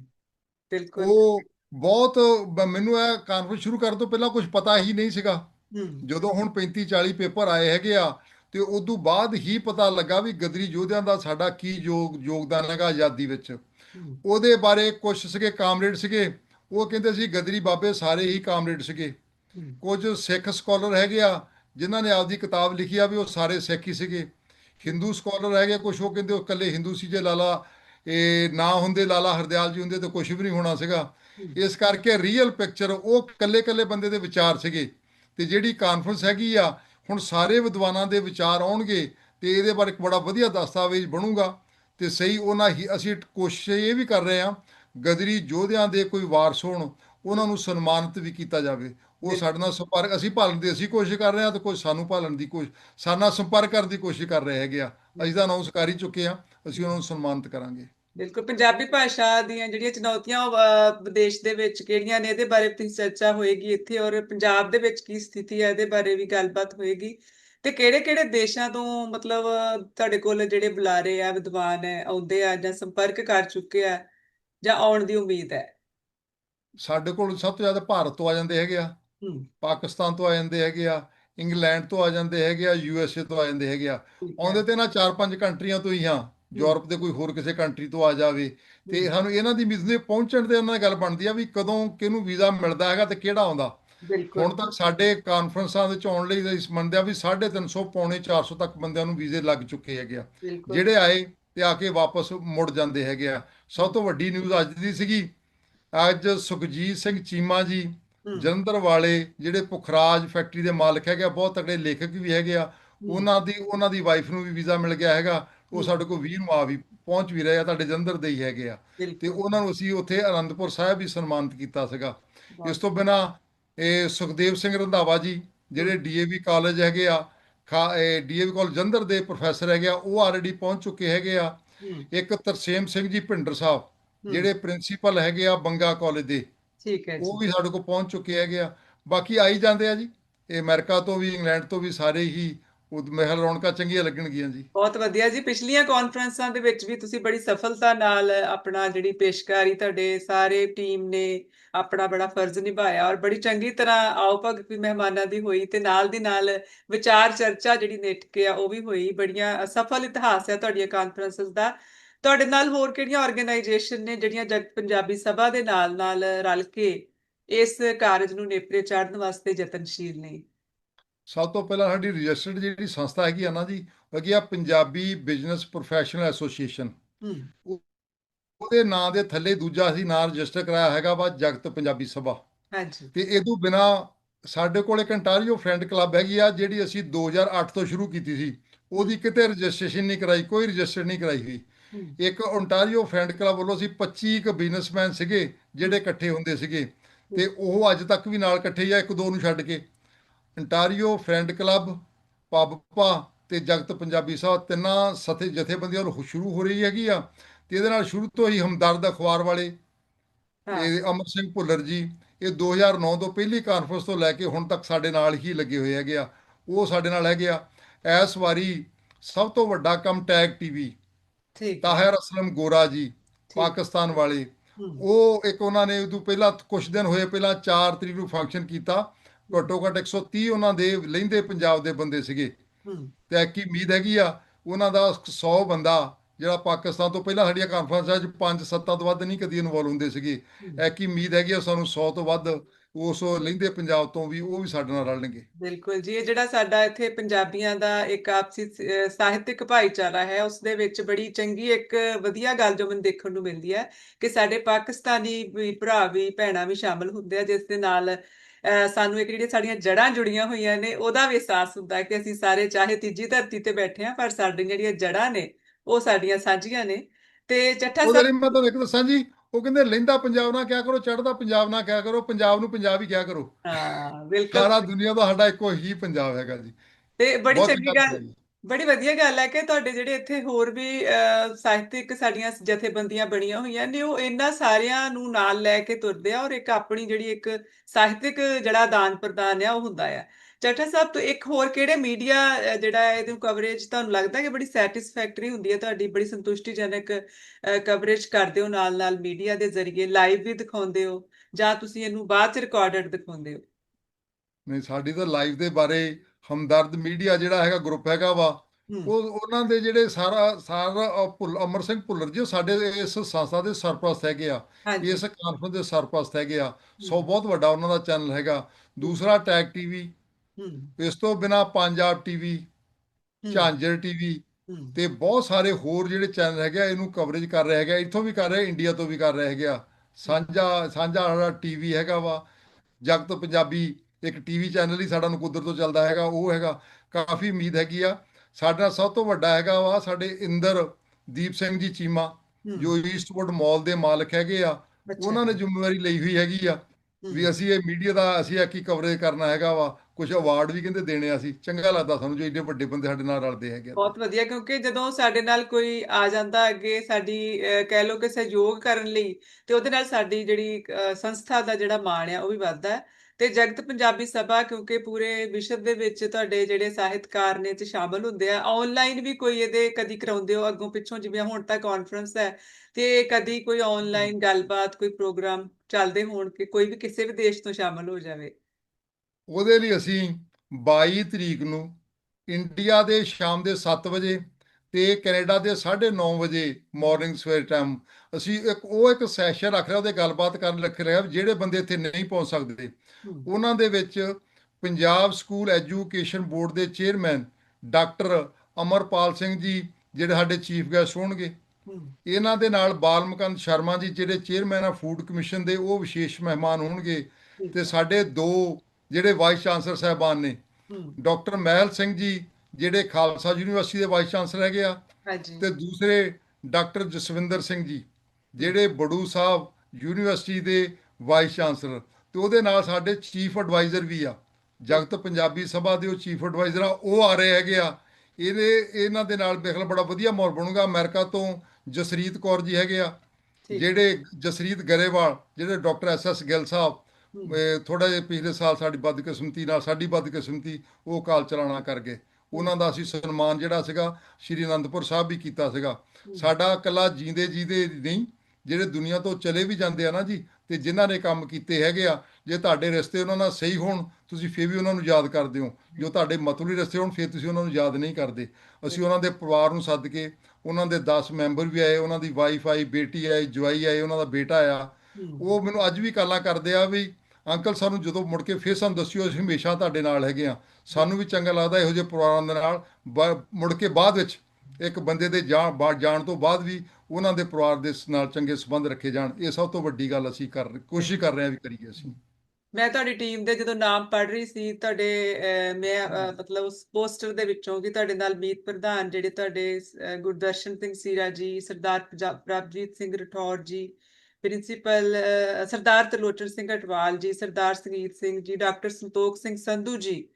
ਬਿਲਕੁਲ। ਉਹ ਬਹੁਤ ਬ- ਮੈਨੂੰ ਇਹ ਕਾਨਫਰੰਸ ਸ਼ੁਰੂ ਕਰਨ ਤੋਂ ਪਹਿਲਾਂ ਕੁਝ ਪਤਾ ਹੀ ਨਹੀਂ ਸੀਗਾ। ਹੂੰ। ਜਦੋਂ ਹੁਣ 35 40 ਪੇਪਰ ਆਏ ਹੈਗੇ ਆ ਤੇ ਉਦੋਂ ਬਾਅਦ ਹੀ ਪਤਾ ਲੱਗਾ ਵੀ ਗਦਰੀ ਯੋਧਿਆਂ ਦਾ ਸਾਡਾ ਕੀ ਯੋਗ ਯੋਗਦਾਨ ਹੈਗਾ ਆਜ਼ਾਦੀ ਵਿੱਚ। ਹੂੰ, ਉਹਦੇ ਬਾਰੇ ਕੁਝ ਸੀਗੇ ਕਾਮਰੇਡ ਸੀਗੇ ਉਹ ਕਹਿੰਦੇ ਸੀ ਗਦਰੀ ਬਾਬੇ ਸਾਰੇ ਹੀ ਕਾਮਰੇਡ ਸੀਗੇ। ਹੂੰ, ਕੁਝ ਸਿੱਖ ਸਕਾਲਰ ਹੈਗੇ ਆ ਜਿਨ੍ਹਾਂ ਨੇ ਆਪਦੀ ਕਿਤਾਬ ਲਿਖੀ ਆ ਵੀ ਉਹ ਸਾਰੇ ਸਿੱਖ ਹੀ ਸੀਗੇ। ਹਿੰਦੂ ਸਕਾਲਰ ਹੈਗੇ ਕੁਝ ਉਹ ਕਹਿੰਦੇ ਉਹ ਇਕੱਲੇ ਹਿੰਦੂ ਸੀ ਜੇ ਲਾਲਾ ਇਹ ਨਾ ਹੁੰਦੇ ਲਾਲਾ ਹਰਦਿਆਲ ਜੀ ਹੁੰਦੇ ਤਾਂ ਕੁਝ ਵੀ ਨਹੀਂ ਹੋਣਾ ਸੀਗਾ। ਇਸ ਕਰਕੇ ਰੀਅਲ ਪਿਕਚਰ ਉਹ ਇਕੱਲੇ ਬੰਦੇ ਦੇ ਵਿਚਾਰ ਸੀਗੇ। ਤੇ ਜਿਹੜੀ ਕਾਨਫਰੰਸ ਹੈਗੀ ਆ ਹੁਣ ਸਾਰੇ ਵਿਦਵਾਨਾਂ ਦੇ ਵਿਚਾਰ ਆਉਣਗੇ ਤੇ ਇਹਦੇ ਬਾਰੇ ਇੱਕ ਬੜਾ ਵਧੀਆ ਦਸਤਾਵੇਜ਼ ਬਣੂਗਾ। ਤੇ ਸਹੀ ਉਹਨਾਂ ਹੀ ਅਸੀਂ ਕੋਸ਼ਿਸ਼ ਇਹ ਵੀ ਕਰ ਰਹੇ ਹਾਂ ਗਦਰੀ ਯੋਧਿਆਂ ਦੇ ਕੋਈ ਵਾਰਸ ਹੋਣ ਉਹਨਾਂ ਨੂੰ ਸਨਮਾਨਿਤ ਵੀ ਕੀਤਾ ਜਾਵੇ। ਉਹ ਸਾਡੇ ਨਾਲ ਸੰਪਰਕ ਅਸੀਂ ਭਾਲਣ ਦੀ ਅਸੀਂ ਕੋਸ਼ਿਸ਼ ਕਰ ਰਹੇ ਹਾਂ ਤੇ ਕੋਈ ਸਾਨੂੰ ਭਾਲਣ ਦੀ ਕੋਸ਼ਿਸ਼ ਸਾਡੇ ਨਾਲ ਸੰਪਰਕ ਕਰਨ ਦੀ ਕੋਸ਼ਿਸ਼ ਕਰ ਰਹੇ ਹੈਗੇ ਆ। ਅਸੀਂ ਤਾਂ ਅਨਾਉਂਸ ਕਰ ਹੀ ਚੁੱਕੇ ਆ ਅਸੀਂ ਉਹਨਾਂ ਨੂੰ ਸਨਮਾਨਿਤ ਕਰਾਂਗੇ। ਬਿਲਕੁਲ ਪੰਜਾਬੀ ਭਾਸ਼ਾ ਦੀਆਂ ਜਿਹੜੀਆਂ ਚੁਣੌਤੀਆਂ ਉਹ, ਵਿਦੇਸ਼ ਦੇ ਵਿੱਚ ਕਿਹੜੀਆਂ ਨੇ ਇਹਦੇ ਬਾਰੇ ਤੁਸੀਂ ਚਰਚਾ ਹੋਏਗੀ ਇੱਥੇ ਔਰ ਪੰਜਾਬ ਦੇ ਵਿੱਚ ਕੀ ਸਥਿਤੀ ਹੈ ਇਹਦੇ ਬਾਰੇ ਵੀ ਗੱਲਬਾਤ ਹੋਏਗੀ। ਤੇ ਕਿਹੜੇ-ਕਿਹੜੇ ਦੇਸ਼ਾਂ ਤੋਂ ਮਤਲਬ ਤੁਹਾਡੇ ਕੋਲ ਜਿਹੜੇ ਬੁਲਾਰੇ ਆ ਵਿਦਵਾਨ ਹੈ ਆਉਂਦੇ ਆ ਜਾਂ ਸੰਪਰਕ ਕਰ ਚੁੱਕੇ ਆ ਜਾਂ ਆਉਣ ਦੀ ਉਮੀਦ ਹੈ? ਸਾਡੇ ਕੋਲ ਸਭ ਤੋਂ ਜ਼ਿਆਦਾ ਭਾਰਤ ਤੋਂ ਆ ਜਾਂਦੇ ਹੈਗੇ ਆ ਪਾਕਿਸਤਾਨ ਤੋਂ ਆ ਜਾਂਦੇ ਹੈਗੇ ਆ ਇੰਗਲੈਂਡ ਤੋਂ ਆ ਜਾਂਦੇ ਹੈਗੇ ਆ ਯੂ ਐਸ ਏ ਤੋਂ ਆ ਜਾਂਦੇ ਹੈਗੇ ਆ। ਆਉਂਦੇ ਤੇ ਨਾ ਚਾਰ ਪੰਜ ਕੰਟਰੀਆਂ ਤੋਂ ਹੀ ਹਾਂ। ਯੂਰਪ ਦੇ ਕੋਈ ਹੋਰ ਕਿਸੇ ਕੰਟਰੀ ਤੋਂ ਆ ਜਾਵੇ ਤੇ ਸਾਨੂੰ ਇਹਨਾਂ ਦੀ ਮਿਜ਼ਨੇ ਪਹੁੰਚਣ ਤੇ ਉਹਨਾਂ ਨਾਲ ਗੱਲ ਬਣਦੀ ਆ ਵੀ ਕਦੋਂ ਕਿਹਨੂੰ ਵੀਜ਼ਾ ਮਿਲਦਾ ਹੈਗਾ ਤੇ ਕਿਹੜਾ ਆਉਂਦਾ। ਹੁਣ ਤੱਕ ਸਾਡੇ ਕਾਨਫਰੰਸਾਂ ਵਿੱਚ ਆਉਣ ਲਈ ਇਸ ਮੰਨਦੇ ਆ ਵੀ 350 ਪੌਣੇ 400 ਤੱਕ ਬੰਦਿਆਂ ਨੂੰ ਵੀਜ਼ੇ ਲੱਗ ਚੁੱਕੇ ਹੈਗੇ ਆ। ਜਿਹੜੇ ਆਏ ਤੇ ਆ ਕੇ ਵਾਪਸ ਮੁੜ ਜਾਂਦੇ ਹੈਗੇ ਆ। ਸਭ ਤੋਂ ਵੱਡੀ ਨਿਊਜ਼ ਅੱਜ ਦੀ ਸੀਗੀ ਅੱਜ ਸੁਖਜੀਤ ਸਿੰਘ ਚੀਮਾ ਜੀ ਜਲੰਧਰ ਵਾਲੇ ਜਿਹੜੇ ਪੁਖਰਾਜ ਫੈਕਟਰੀ ਦੇ ਮਾਲਕ ਹੈਗੇ ਆ ਬਹੁਤ ਤਕੜੇ ਲੇਖਕ ਵੀ ਹੈਗੇ ਆ ਉਹਨਾਂ ਦੀ ਉਹਨਾਂ ਦੀ ਵਾਈਫ ਨੂੰ ਵੀ ਵੀਜ਼ਾ ਮਿਲ ਗਿਆ ਹੈਗਾ। ਉਹ ਸਾਡੇ ਕੋਲ 20 ਨੂੰ ਆ ਵੀ ਪਹੁੰਚ ਵੀ ਰਹੇ ਆ ਤੁਹਾਡੇ ਜਲੰਧਰ ਦੇ ਹੀ ਹੈਗੇ ਆ। ਤੇ ਉਹਨਾਂ ਨੂੰ ਅਸੀਂ ਉੱਥੇ ਅਨੰਦਪੁਰ ਸਾਹਿਬ ਵੀ ਸਨਮਾਨਿਤ ਕੀਤਾ ਸੀਗਾ। ਇਸ ਤੋਂ ਬਿਨਾ ਇਹ ਸੁਖਦੇਵ ਸਿੰਘ ਰੰਧਾਵਾ ਜੀ ਜਿਹੜੇ ਡੀਏਵੀ ਕਾਲਜ ਹੈਗੇ ਆ ਡੀਏਵੀ ਕਾਲਜ ਜਲੰਧਰ ਦੇ ਪ੍ਰੋਫੈਸਰ ਹੈਗੇ ਆ ਉਹ ਆਲਰੇਡੀ ਪਹੁੰਚ ਚੁੱਕੇ ਹੈਗੇ ਆ। ਇੱਕ ਤਰਸੇਮ ਸਿੰਘ ਜੀ ਭਿੰਡਰ ਸਾਹਿਬ ਜਿਹੜੇ ਪ੍ਰਿੰਸੀਪਲ ਹੈਗੇ ਆ ਬੰਗਾ ਕਾਲਜ ਦੇ ਠੀਕ ਹੈ ਜੀ। ਉਹ ਵੀ ਸਾਡੇ ਕੋਲ ਪਹੁੰਚ ਚੁੱਕੇ ਹੈਗੇ ਆ। ਬਾਕੀ ਆਈ ਜਾਂਦੇ ਆ ਜੀ ਇਹ ਅਮਰੀਕਾ ਤੋਂ ਵੀ ਇੰਗਲੈਂਡ ਤੋਂ ਵੀ ਸਾਰੇ ਹੀ ਉਹ ਮਹਿਲ ਰੌਣਕਾਂ ਚੰਗੀਆਂ ਲੱਗਣਗੀਆਂ ਜੀ। ਬਹੁਤ ਵਧੀਆ ਜੀ। ਪਿਛਲੀਆਂ ਕਾਨਫਰੰਸਾਂ ਦੇ ਵਿੱਚ ਵੀ ਤੁਸੀਂ ਬੜੀ ਸਫਲਤਾ ਨਾਲ ਆਪਣਾ ਜਿਹੜੀ ਪੇਸ਼ਕਾਰੀ ਤੁਹਾਡੇ ਸਾਰੇ ਟੀਮ ਨੇ ਆਪਣਾ ਬੜਾ ਫਰਜ਼ ਨਿਭਾਇਆ ਔਰ ਬੜੀ ਚੰਗੀ ਤਰ੍ਹਾਂ ਆਓ ਵੀ ਮਹਿਮਾਨਾਂ ਦੀ ਹੋਈ ਤੇ ਨਾਲ ਦੀ ਨਾਲ ਵਿਚਾਰ ਚਰਚਾ ਜਿਹੜੀ ਨਿੱਠ ਆ ਉਹ ਵੀ ਹੋਈ। ਬੜੀਆਂ ਸਫਲ ਇਤਿਹਾਸ ਹੈ ਤੁਹਾਡੀਆਂ ਕਾਨਫਰੰਸਸ ਦਾ। ਤੁਹਾਡੇ ਨਾਲ ਹੋਰ ਕਿਹੜੀਆਂ ਆਰਗੇਨਾਈਜੇਸ਼ਨ ਨੇ ਜਿਹੜੀਆਂ ਜਗਤ ਪੰਜਾਬੀ ਸਭਾ ਦੇ ਨਾਲ ਨਾਲ ਰਲ ਕੇ ਇਸ ਕਾਰਜ ਨੂੰ ਨੇਪਰੇ ਚਾੜਨ ਵਾਸਤੇ ਯਤਨਸ਼ੀਲ ਨੇ? ਸਭ ਤੋਂ ਪਹਿਲਾਂ ਸਾਡੀ ਰਜਿਸਟਰਡ ਜਿਹੜੀ ਸੰਸਥਾ ਹੈਗੀ ਆ ਨਾ ਜੀ ਉਹ ਹੈਗੀ ਆ ਪੰਜਾਬੀ ਬਿਜ਼ਨਸ ਪ੍ਰੋਫੈਸ਼ਨਲ ਐਸੋਸੀਏਸ਼ਨ ਹੂੰ। ਉਹਦੇ ਨਾਂ ਦੇ ਥੱਲੇ ਦੂਜਾ ਅਸੀਂ ਨਾਂ ਰਜਿਸਟਰ ਕਰਾਇਆ ਹੈਗਾ ਵਾ ਜਗਤ ਪੰਜਾਬੀ ਸਭਾ। ਹਾਂਜੀ। ਤੇ ਇਹ ਤੋਂ ਬਿਨਾ ਸਾਡੇ ਕੋਲ ਇੱਕ ਅੰਟਾਰੀਓ ਫਰੈਂਡ ਕਲੱਬ ਹੈਗੀ ਆ ਜਿਹੜੀ ਅਸੀਂ 2008 ਤੋਂ ਸ਼ੁਰੂ ਕੀਤੀ ਸੀ। ਉਹਦੀ ਕਿਤੇ ਰਜਿਸਟ੍ਰੇਸ਼ਨ ਨਹੀਂ ਕਰਾਈ ਕੋਈ ਰਜਿਸਟਰ ਨਹੀਂ ਕਰਾਈ ਹੋਈ। ਇੱਕ ਓਨਟਾਰੀਓ ਫਰੈਂਡ ਕਲੱਬ ਵੱਲੋਂ ਅਸੀਂ 25 ਕੁ ਬਿਜ਼ਨਸਮੈਨ ਸੀਗੇ ਜਿਹੜੇ ਇਕੱਠੇ ਹੁੰਦੇ ਸੀਗੇ। ਤੇ ਉਹ ਅੱਜ ਤੱਕ ਵੀ ਨਾਲ ਇਕੱਠੇ ਆ ਇੱਕ ਦੋ ਨੂੰ ਛੱਡ ਕੇ। Ontario ਫਰੈਂਡ ਕਲੱਬ ਪੱਬਪਾ ਤੇ ਜਗਤ ਪੰਜਾਬੀ ਸਾਹਿਬ ਤਿੰਨਾਂ ਸਥੇ ਜਥੇਬੰਦੀਆਂ ਵੱਲੋਂ ਸ਼ੁਰੂ ਹੋ ਰਹੀ ਹੈਗੀ ਆ ਤੇ ਇਹਦੇ ਨਾਲ ਸ਼ੁਰੂ ਤੋਂ ਹੀ ਹਮਦਰਦ ਅਖਬਾਰ ਵਾਲੇ ਇਹ ਅਮਰ ਸਿੰਘ ਭੁੱਲਰ ਜੀ ਇਹ 2009 ਤੋਂ ਪਹਿਲੀ ਕਾਨਫਰੰਸ ਤੋਂ ਲੈ ਕੇ ਹੁਣ ਤੱਕ ਸਾਡੇ ਨਾਲ ਹੀ ਲੱਗੇ ਹੋਏ ਹੈਗੇ ਆ। ਉਹ ਸਾਡੇ ਨਾਲ ਹੈਗੇ ਆ। ਇਸ ਵਾਰੀ ਸਭ ਤੋਂ ਵੱਡਾ ਕੰਮ ਟੈਗ ਟੀਵੀ ਠੀਕ। ਤਾਹਿਰ ਅਸਲਮ ਗੋਰਾ ਜੀ ਪਾਕਿਸਤਾਨ ਵਾਲੇ। ਉਹ ਇੱਕ ਉਹਨਾਂ ਨੇ ਉਦੋਂ ਪਹਿਲਾਂ ਕੁਝ ਦਿਨ ਹੋਏ ਪਹਿਲਾਂ 4 ਤਰੀਕ ਨੂੰ ਫੰਕਸ਼ਨ ਕੀਤਾ। ਘੱਟੋ ਘੱਟ 130 ਉਹਨਾਂ ਦੇ ਲਹਿੰਦੇ ਪੰਜਾਬ ਦੇ ਬੰਦੇ ਸੀਗੇ। ਤੇ ਹੀ ਉਮੀਦ ਹੈਗੀ ਆ ਉਹਨਾਂ ਦਾ 100 ਬੰਦਾ ਜਿਹੜਾ ਪਾਕਿਸਤਾਨ ਤੋਂ ਪਹਿਲਾਂ ਸਾਡੀਆਂ ਕਾਨਫਰੰਸਾਂ 'ਚ 5-7 ਤੋਂ ਵੱਧ ਨਹੀਂ ਕਦੀ ਇਨਵੋਲ ਹੁੰਦੇ ਸੀਗੇ। ਹੀ। ਉਮੀਦ ਹੈਗੀ ਆ ਸਾਨੂੰ 100 ਤੋਂ ਵੱਧ ਉਸ ਲਹਿੰਦੇ ਪੰਜਾਬ ਤੋਂ ਵੀ ਉਹ ਵੀ ਸਾਡੇ ਨਾਲ ਰਲਣਗੇ। ਬਿਲਕੁਲ ਜੀ ਇਹ ਜਿਹੜਾ ਸਾਡਾ ਇੱਥੇ ਪੰਜਾਬੀਆਂ ਦਾ ਇੱਕ ਆਪਸੀ ਸਾਹਿਤਿਕ ਭਾਈਚਾਰਾ ਹੈ ਉਸ ਦੇ ਵਿੱਚ ਬੜੀ ਚੰਗੀ ਇੱਕ ਵਧੀਆ ਗੱਲ ਜੋ ਮੈਨੂੰ ਦੇਖਣ ਨੂੰ ਮਿਲਦੀ ਹੈ ਕਿ ਸਾਡੇ ਪਾਕਿਸਤਾਨੀ ਭਰਾ ਵੀ ਭੈਣਾਂ ਵੀ ਸ਼ਾਮਲ ਹੁੰਦੇ ਆ ਜਿਸ ਦੇ ਨਾਲ ਸਾਨੂੰ ਇੱਕ ਜਿਹੜੀਆਂ ਸਾਡੀਆਂ ਜੜ੍ਹਾਂ ਜੁੜੀਆਂ ਹੋਈਆਂ ਨੇ ਉਹਦਾ ਵੀ ਅਹਿਸਾਸ ਹੁੰਦਾ ਕਿ ਅਸੀਂ ਸਾਰੇ ਚਾਹੇ ਤੀਜੀ ਧਰਤੀ ਤੇ ਬੈਠੇ ਹਾਂ ਪਰ ਸਾਡੀਆਂ ਜਿਹੜੀਆਂ ਜੜ੍ਹਾਂ ਨੇ ਉਹ ਸਾਡੀਆਂ ਸਾਂਝੀਆਂ ਨੇ। ਤੇ ਉਹਦੇ ਸਾਹਿਬ ਲਈ ਮੈਂ ਤੁਹਾਨੂੰ ਇੱਕ ਦੱਸਾਂ ਜੀ ਉਹ ਕਹਿੰਦੇ ਲਹਿੰਦਾ ਪੰਜਾਬ ਨਾ ਕਿਹਾ ਕਰੋ ਚੜ੍ਹਦਾ ਪੰਜਾਬ ਨਾ ਕਿਹਾ ਕਰੋ ਪੰਜਾਬ ਨੂੰ ਪੰਜਾਬ ਹੀ ਕਿਹਾ ਕਰੋ। ਹਾਂ ਬਿਲਕੁਲ। ਸਾਰਾ ਦੁਨੀਆ ਦਾ ਸਾਡਾ ਇੱਕੋ ਹੀ ਪੰਜਾਬ ਹੈਗਾ ਜੀ। ਤੇ ਬੜੀ ਚੰਗੀ ਗੱਲ ਬੜੀ ਵਧੀਆ ਗੱਲ ਹੈ ਕਿ ਤੁਹਾਡੇ ਜਿਹੜੇ ਇੱਥੇ ਹੋਰ ਵੀ ਸਾਹਿਤਿਕ ਸਾਡੀਆਂ ਜਥੇਬੰਦੀਆਂ ਬਣੀਆਂ ਹੋਈਆਂ ਨੇ, ਉਹ ਇਹਨਾਂ ਸਾਰਿਆਂ ਨੂੰ ਨਾਲ ਲੈ ਕੇ ਤੁਰਦੇ ਆ ਔਰ ਇੱਕ ਆਪਣੀ ਜਿਹੜੀ ਇੱਕ ਸਾਹਿਤਿਕ ਜਿਹੜਾ ਆਦਾਨ ਪ੍ਰਦਾਨ ਆ, ਉਹ ਹੁੰਦਾ ਆ। ਚੱਠਾ ਸਾਹਿਬ, ਤੋਂ ਇੱਕ ਹੋਰ ਕਿਹੜੇ ਮੀਡੀਆ ਜਿਹੜਾ ਇਹਦੀ ਕਵਰੇਜ ਤੁਹਾਨੂੰ ਲੱਗਦਾ ਕਿ ਬੜੀ ਸੈਟੀਸਫੈਕਟਰੀ ਹੁੰਦੀ ਹੈ, ਤੁਹਾਡੀ ਬੜੀ ਸੰਤੁਸ਼ਟੀਜਨਕ ਕਵਰੇਜ ਕਰਦੇ ਹੋ ਨਾਲ ਨਾਲ ਮੀਡੀਆ ਦੇ ਜ਼ਰੀਏ ਲਾਈਵ ਵੀ ਦਿਖਾਉਂਦੇ ਹੋ, ਜਾਂ ਤੁਸੀਂ ਇਹਨੂੰ ਬਾਅਦ ਚ ਰਿਕਾਰਡਡ ਦਿਖਾਉਂਦੇ ਹੋ? ਨਹੀਂ, ਸਾਡੀ ਤਾਂ ਲਾਈਵ ਦੇ ਬਾਰੇ ਹਮਦਰਦ ਮੀਡੀਆ ਜਿਹੜਾ ਹੈਗਾ ਗਰੁੱਪ ਹੈਗਾ ਵਾ ਉਹ ਉਹਨਾਂ ਦੇ ਜਿਹੜੇ ਸਾਰਾ ਸਾਰਾ ਭੁੱਲ ਅਮਰ ਸਿੰਘ ਭੁੱਲਰ ਜੀ ਸਾਡੇ ਇਸ ਸੰਸਥਾ ਦੇ ਸਰਪ੍ਰਸਤ ਹੈਗੇ ਆ ਇਸ ਕਾਨਫਰੰਸ ਦੇ ਸਰਪ੍ਰਸਤ ਹੈਗੇ ਆ। ਸੋ ਬਹੁਤ ਵੱਡਾ ਉਹਨਾਂ ਦਾ ਚੈਨਲ ਹੈਗਾ। ਦੂਸਰਾ ਟੈਗ ਟੀਵੀ ਇਸ ਤੋਂ ਬਿਨਾ ਪੰਜਾਬ ਟੀਵੀ ਝਾਂਜਰ ਟੀਵੀ ਤੇ ਬਹੁਤ ਸਾਰੇ ਹੋਰ ਜਿਹੜੇ ਚੈਨਲ ਹੈਗੇ ਆ ਇਹਨੂੰ ਕਵਰੇਜ ਕਰ ਰਹੇ ਹੈਗੇ। ਇੱਥੋਂ ਵੀ ਕਰ ਰਹੇ ਇੰਡੀਆ ਤੋਂ ਵੀ ਕਰ ਰਹੇ ਹੈਗੇ। ਸਾਂਝਾ ਸਾਂਝਾ ਟੀਵੀ ਹੈਗਾ ਵਾ। ਜਗਤ ਪੰਜਾਬੀ ਇੱਕ ਟੀਵੀ ਚੈਨਲ ਹੀ ਸਾਡਾ ਨਕੁਦਰ ਤੋਂ ਚੱਲਦਾ ਹੈਗਾ ਉਹ ਹੈਗਾ। ਕਾਫੀ ਉਮੀਦ ਹੈਗੀ ਆ। ਸਾਡਾ ਸਭ ਤੋਂ ਵੱਡਾ ਹੈਗਾ ਵਾ ਸਾਡੇ ਇੰਦਰ ਦੀਪ ਸਿੰਘ ਜੀ ਚੀਮਾ ਜੋ ਈਸਟਵੁੱਡ ਮਾਲ ਦੇ ਮਾਲਕ ਹੈਗੇ ਆ। ਉਹਨਾਂ ਨੇ ਜ਼ਿੰਮੇਵਾਰੀ ਲਈ ਹੋਈ ਹੈਗੀ ਆ ਵੀ ਅਸੀਂ ਇਹ ਮੀਡੀਆ ਦਾ ਅਸੀਂ ਇਹ ਕੀ ਕਵਰੇਜ ਕਰਨਾ ਹੈਗਾ ਵਾ। ਕੁਝ ਅਵਾਰਡ ਵੀ ਕਹਿੰਦੇ ਦੇਣੇ ਆ ਅਸੀਂ। ਚੰਗਾ ਲੱਗਦਾ ਸਾਨੂੰ ਜੋ ਏਡੇ ਵੱਡੇ ਬੰਦੇ ਸਾਡੇ ਨਾਲ ਰਲਦੇ ਹੈਗੇ ਆ। ਬਹੁਤ ਵਧੀਆ ਕਿਉਂਕਿ ਜਦੋਂ ਸਾਡੇ ਨਾਲ ਕੋਈ ਆ ਜਾਂਦਾ ਅੱਗੇ ਸਾਡੀ ਕਹਿ ਲਓ ਕਿ ਸਹਿਯੋਗ ਕਰਨ ਲਈ ਤੇ ਉਹਦੇ ਨਾਲ ਸਾਡੀ ਜਿਹੜੀ ਸੰਸਥਾ ਦਾ ਜਿਹੜਾ ਮਾਣ ਆ ਉਹ ਵੀ ਵੱਧਦਾ ਹੈ। ਤੇ ਜਗਤ ਪੰਜਾਬੀ ਸਭਾ, ਕਿਉਂਕਿ ਪੂਰੇ ਵਿਸ਼ਵ ਦੇ ਵਿੱਚ ਤੁਹਾਡੇ ਜਿਹੜੇ ਸਾਹਿਤਕਾਰ ਨੇ ਤੇ ਸ਼ਾਮਲ ਹੁੰਦੇ ਆ ਆਨਲਾਈਨ ਵੀ ਕੋਈ ਇਹਦੇ ਕਦੀ ਕਰਾਉਂਦੇ ਹੋ? ਅੱਗੋਂ ਪਿੱਛੋਂ ਜਿਵੇਂ ਹੁਣ ਤਾਂ ਕਾਨਫਰੰਸ ਹੈ, ਤੇ ਕਦੀ ਕੋਈ ਆਨਲਾਈਨ ਗੱਲਬਾਤ, ਕੋਈ ਪ੍ਰੋਗਰਾਮ ਚੱਲਦੇ ਹੋਣ ਕਿ ਕੋਈ ਵੀ ਕਿਸੇ ਵੀ ਦੇਸ਼ ਤੋਂ ਸ਼ਾਮਲ ਹੋ ਜਾਵੇ? ਉਹਦੇ ਲਈ ਅਸੀਂ 22 ਤਰੀਕ ਨੂੰ ਇੰਡੀਆ ਦੇ ਸ਼ਾਮ ਦੇ 7 ਵਜੇ ਤੇ ਕੈਨੇਡਾ ਦੇ 9:30 ਵਜੇ ਮਾਰਨਿੰਗ ਸਵੇਰ ਟਾਈਮ ਅਸੀਂ ਇੱਕ, ਉਹ ਇੱਕ ਸੈਸ਼ਨ ਰੱਖ ਰਿਹਾ ਉਹਦੇ ਗੱਲਬਾਤ ਕਰਨ ਰੱਖ ਰਿਹਾ ਜਿਹੜੇ ਬੰਦੇ ਇੱਥੇ ਨਹੀਂ ਪਹੁੰਚ ਸਕਦੇ। ਉਹਨਾਂ ਦੇ ਵਿੱਚ ਪੰਜਾਬ ਸਕੂਲ ਐਜੂਕੇਸ਼ਨ ਬੋਰਡ ਦੇ ਚੇਅਰਮੈਨ ਡਾਕਟਰ ਅਮਰਪਾਲ ਸਿੰਘ ਜੀ ਜਿਹੜੇ ਸਾਡੇ ਚੀਫ ਗੈਸਟ ਹੋਣਗੇ। ਇਹਨਾਂ ਦੇ ਨਾਲ ਬਾਲਮਕੰਦ ਸ਼ਰਮਾ ਜੀ ਜਿਹੜੇ ਚੇਅਰਮੈਨ ਆ ਫੂਡ ਕਮਿਸ਼ਨ ਦੇ ਉਹ ਵਿਸ਼ੇਸ਼ ਮਹਿਮਾਨ ਹੋਣਗੇ। ਤੇ ਸਾਡੇ ਦੋ ਜਿਹੜੇ ਵਾਈਸ ਚਾਂਸਲਰ ਸਾਹਿਬਾਨ ਨੇ ਡਾਕਟਰ ਮਹਿਲ ਸਿੰਘ ਜੀ ਜਿਹੜੇ ਖਾਲਸਾ ਯੂਨੀਵਰਸਿਟੀ ਦੇ ਵਾਈਸ ਚਾਂਸਲਰ ਹੈਗੇ ਆ। ਹਾਂਜੀ। ਤੇ ਦੂਸਰੇ ਡਾਕਟਰ ਜਸਵਿੰਦਰ ਸਿੰਘ ਜੀ ਜਿਹੜੇ ਬੜੂ ਸਾਹਿਬ ਯੂਨੀਵਰਸਿਟੀ ਦੇ ਵਾਈਸ ਚਾਂਸਲਰ। ਤੇ ਉਹਦੇ ਨਾਲ ਸਾਡੇ ਚੀਫ ਐਡਵਾਈਜ਼ਰ ਵੀ ਆ। ਜਗਤ ਪੰਜਾਬੀ ਸਭਾ ਦੇ ਉਹ ਚੀਫ ਐਡਵਾਈਜ਼ਰ ਆ ਉਹ ਆ ਰਹੇ ਹੈਗੇ ਆ। ਇਹਦੇ ਇਹਨਾਂ ਦੇ ਨਾਲ ਦੇਖ ਲਓ ਬੜਾ ਵਧੀਆ ਮਾਹੌਲ ਬਣੂਗਾ ਅਮਰੀਕਾ ਤੋਂ ਜਸਰੀਤ ਕੌਰ ਜੀ ਹੈਗੇ ਆ। ਜਿਹੜੇ ਜਸਰੀਤ ਗਰੇਵਾਲ ਜਿਹੜੇ doctor S S Gill Sahib ਥੋੜਾ ਜਿਹਾ ਪਿਛਲੇ ਸਾਲ ਸਾਡੀ ਬਦਕਿਸਮਤੀ ਨਾਲ ਸਾਡੀ ਬਦਕਿਸਮਤੀ ਉਹ ਕਾਲ ਚਲਾਣਾ ਕਰ ਗਏ। ਉਹਨਾਂ ਦਾ ਅਸੀਂ ਸਨਮਾਨ ਜਿਹੜਾ ਸੀਗਾ ਸ਼੍ਰੀ ਅਨੰਦਪੁਰ ਸਾਹਿਬ ਵੀ ਕੀਤਾ ਸੀਗਾ। ਸਾਡਾ ਇਕੱਲਾ ਜੀਂਦੇ ਜੀਦੇ ਨਹੀਂ ਜਿਹੜੇ ਦੁਨੀਆ ਤੋਂ ਚਲੇ ਵੀ ਜਾਂਦੇ ਆ ਨਾ ਜੀ ਤੇ ਜਿਨ੍ਹਾਂ ਨੇ ਕੰਮ ਕੀਤੇ ਹੈਗੇ ਆ ਜੇ ਤੁਹਾਡੇ ਰਿਸ਼ਤੇ ਉਹਨਾਂ ਨਾਲ ਸਹੀ ਹੋਣ ਤੁਸੀਂ ਫੇਰ ਵੀ ਉਹਨਾਂ ਨੂੰ ਯਾਦ ਕਰਦੇ ਹੋ। ਜੋ ਤੁਹਾਡੇ ਮਤਲਬੀ ਰਿਸ਼ਤੇ ਹੋਣ ਫੇਰ ਤੁਸੀਂ ਉਹਨਾਂ ਨੂੰ ਯਾਦ ਨਹੀਂ ਕਰਦੇ। ਅਸੀਂ ਉਹਨਾਂ ਦੇ ਪਰਿਵਾਰ ਨੂੰ ਸੱਦ ਕੇ ਉਹਨਾਂ ਦੇ 10 ਮੈਂਬਰ ਵੀ ਆਏ ਉਹਨਾਂ ਦੀ ਵਾਈਫ ਆਈ ਬੇਟੀ ਆਈ ਜਵਾਈ ਆਏ ਉਹਨਾਂ ਦਾ ਬੇਟਾ ਆਇਆ। ਉਹ ਮੈਨੂੰ ਅੱਜ ਵੀ ਗੱਲਾਂ ਕਰਦੇ ਆ ਵੀ ਅੰਕਲ ਸਾਨੂੰ ਜਦੋਂ ਮੁੜ ਕੇ ਫੇਰ ਸਾਨੂੰ ਦੱਸਿਓ ਅਸੀਂ ਹਮੇਸ਼ਾ ਤੁਹਾਡੇ ਨਾਲ ਹੈਗੇ ਆ। ਸਾਨੂੰ ਵੀ ਚੰਗਾ ਲੱਗਦਾ ਇਹੋ ਜਿਹੇ ਪਰਿਵਾਰਾਂ ਦੇ ਨਾਲ ਮੁੜ ਕੇ ਬਾਅਦ ਵਿੱਚ ਇੱਕ ਬੰਦੇ ਦੇ ਜਾਣ ਜਾਣ ਤੋਂ ਬਾਅਦ ਵੀ ਉਹਨਾਂ ਦੇ ਪਰਿਵਾਰ ਦੇ ਨਾਲ ਚੰਗੇ ਸੰਬੰਧ ਰੱਖੇ ਜਾਣ ਇਹ ਸਭ ਤੋਂ ਵੱਡੀ ਗੱਲ ਅਸੀਂ ਕਰ ਕੋਸ਼ਿਸ਼ ਕਰ ਰਹੇ ਹਾਂ ਵੀ ਕਰੀਏ ਅਸੀਂ। ਮੈਂ ਤੁਹਾਡੀ ਟੀਮ ਦੇ ਜਦੋਂ ਨਾਮ ਪੜ੍ਹ ਰਹੀ ਸੀ ਤੁਹਾਡੇ ਮੈਂ ਮਤਲਬ ਉਸ ਪੋਸਟਰ ਦੇ ਵਿੱਚੋਂ ਕਿ ਤੁਹਾਡੇ ਨਾਲ ਮੀਤ ਪ੍ਰਧਾਨ ਜਿਹੜੇ ਤੁਹਾਡੇ ਗੁਰਦਰਸ਼ਨ ਸਿੰਘ ਸੀਰਾ ਜੀ ਸਰਦਾਰ ਪ੍ਰਭਜੀਤ ਸਿੰਘ ਰਠੌਰ ਜੀ ਪ੍ਰਿੰਸੀਪਲ ਸਰਦਾਰ ਤਰਲੋਚਨ ਸਿੰਘ ਅਟਵਾਲ ਜੀ ਸਰਦਾਰ ਸੰਗੀਤ ਸਿੰਘ ਜੀ ਡਾਕਟਰ ਸੰਤੋਖ ਸਿੰਘ ਸੰਧੂ ਜੀ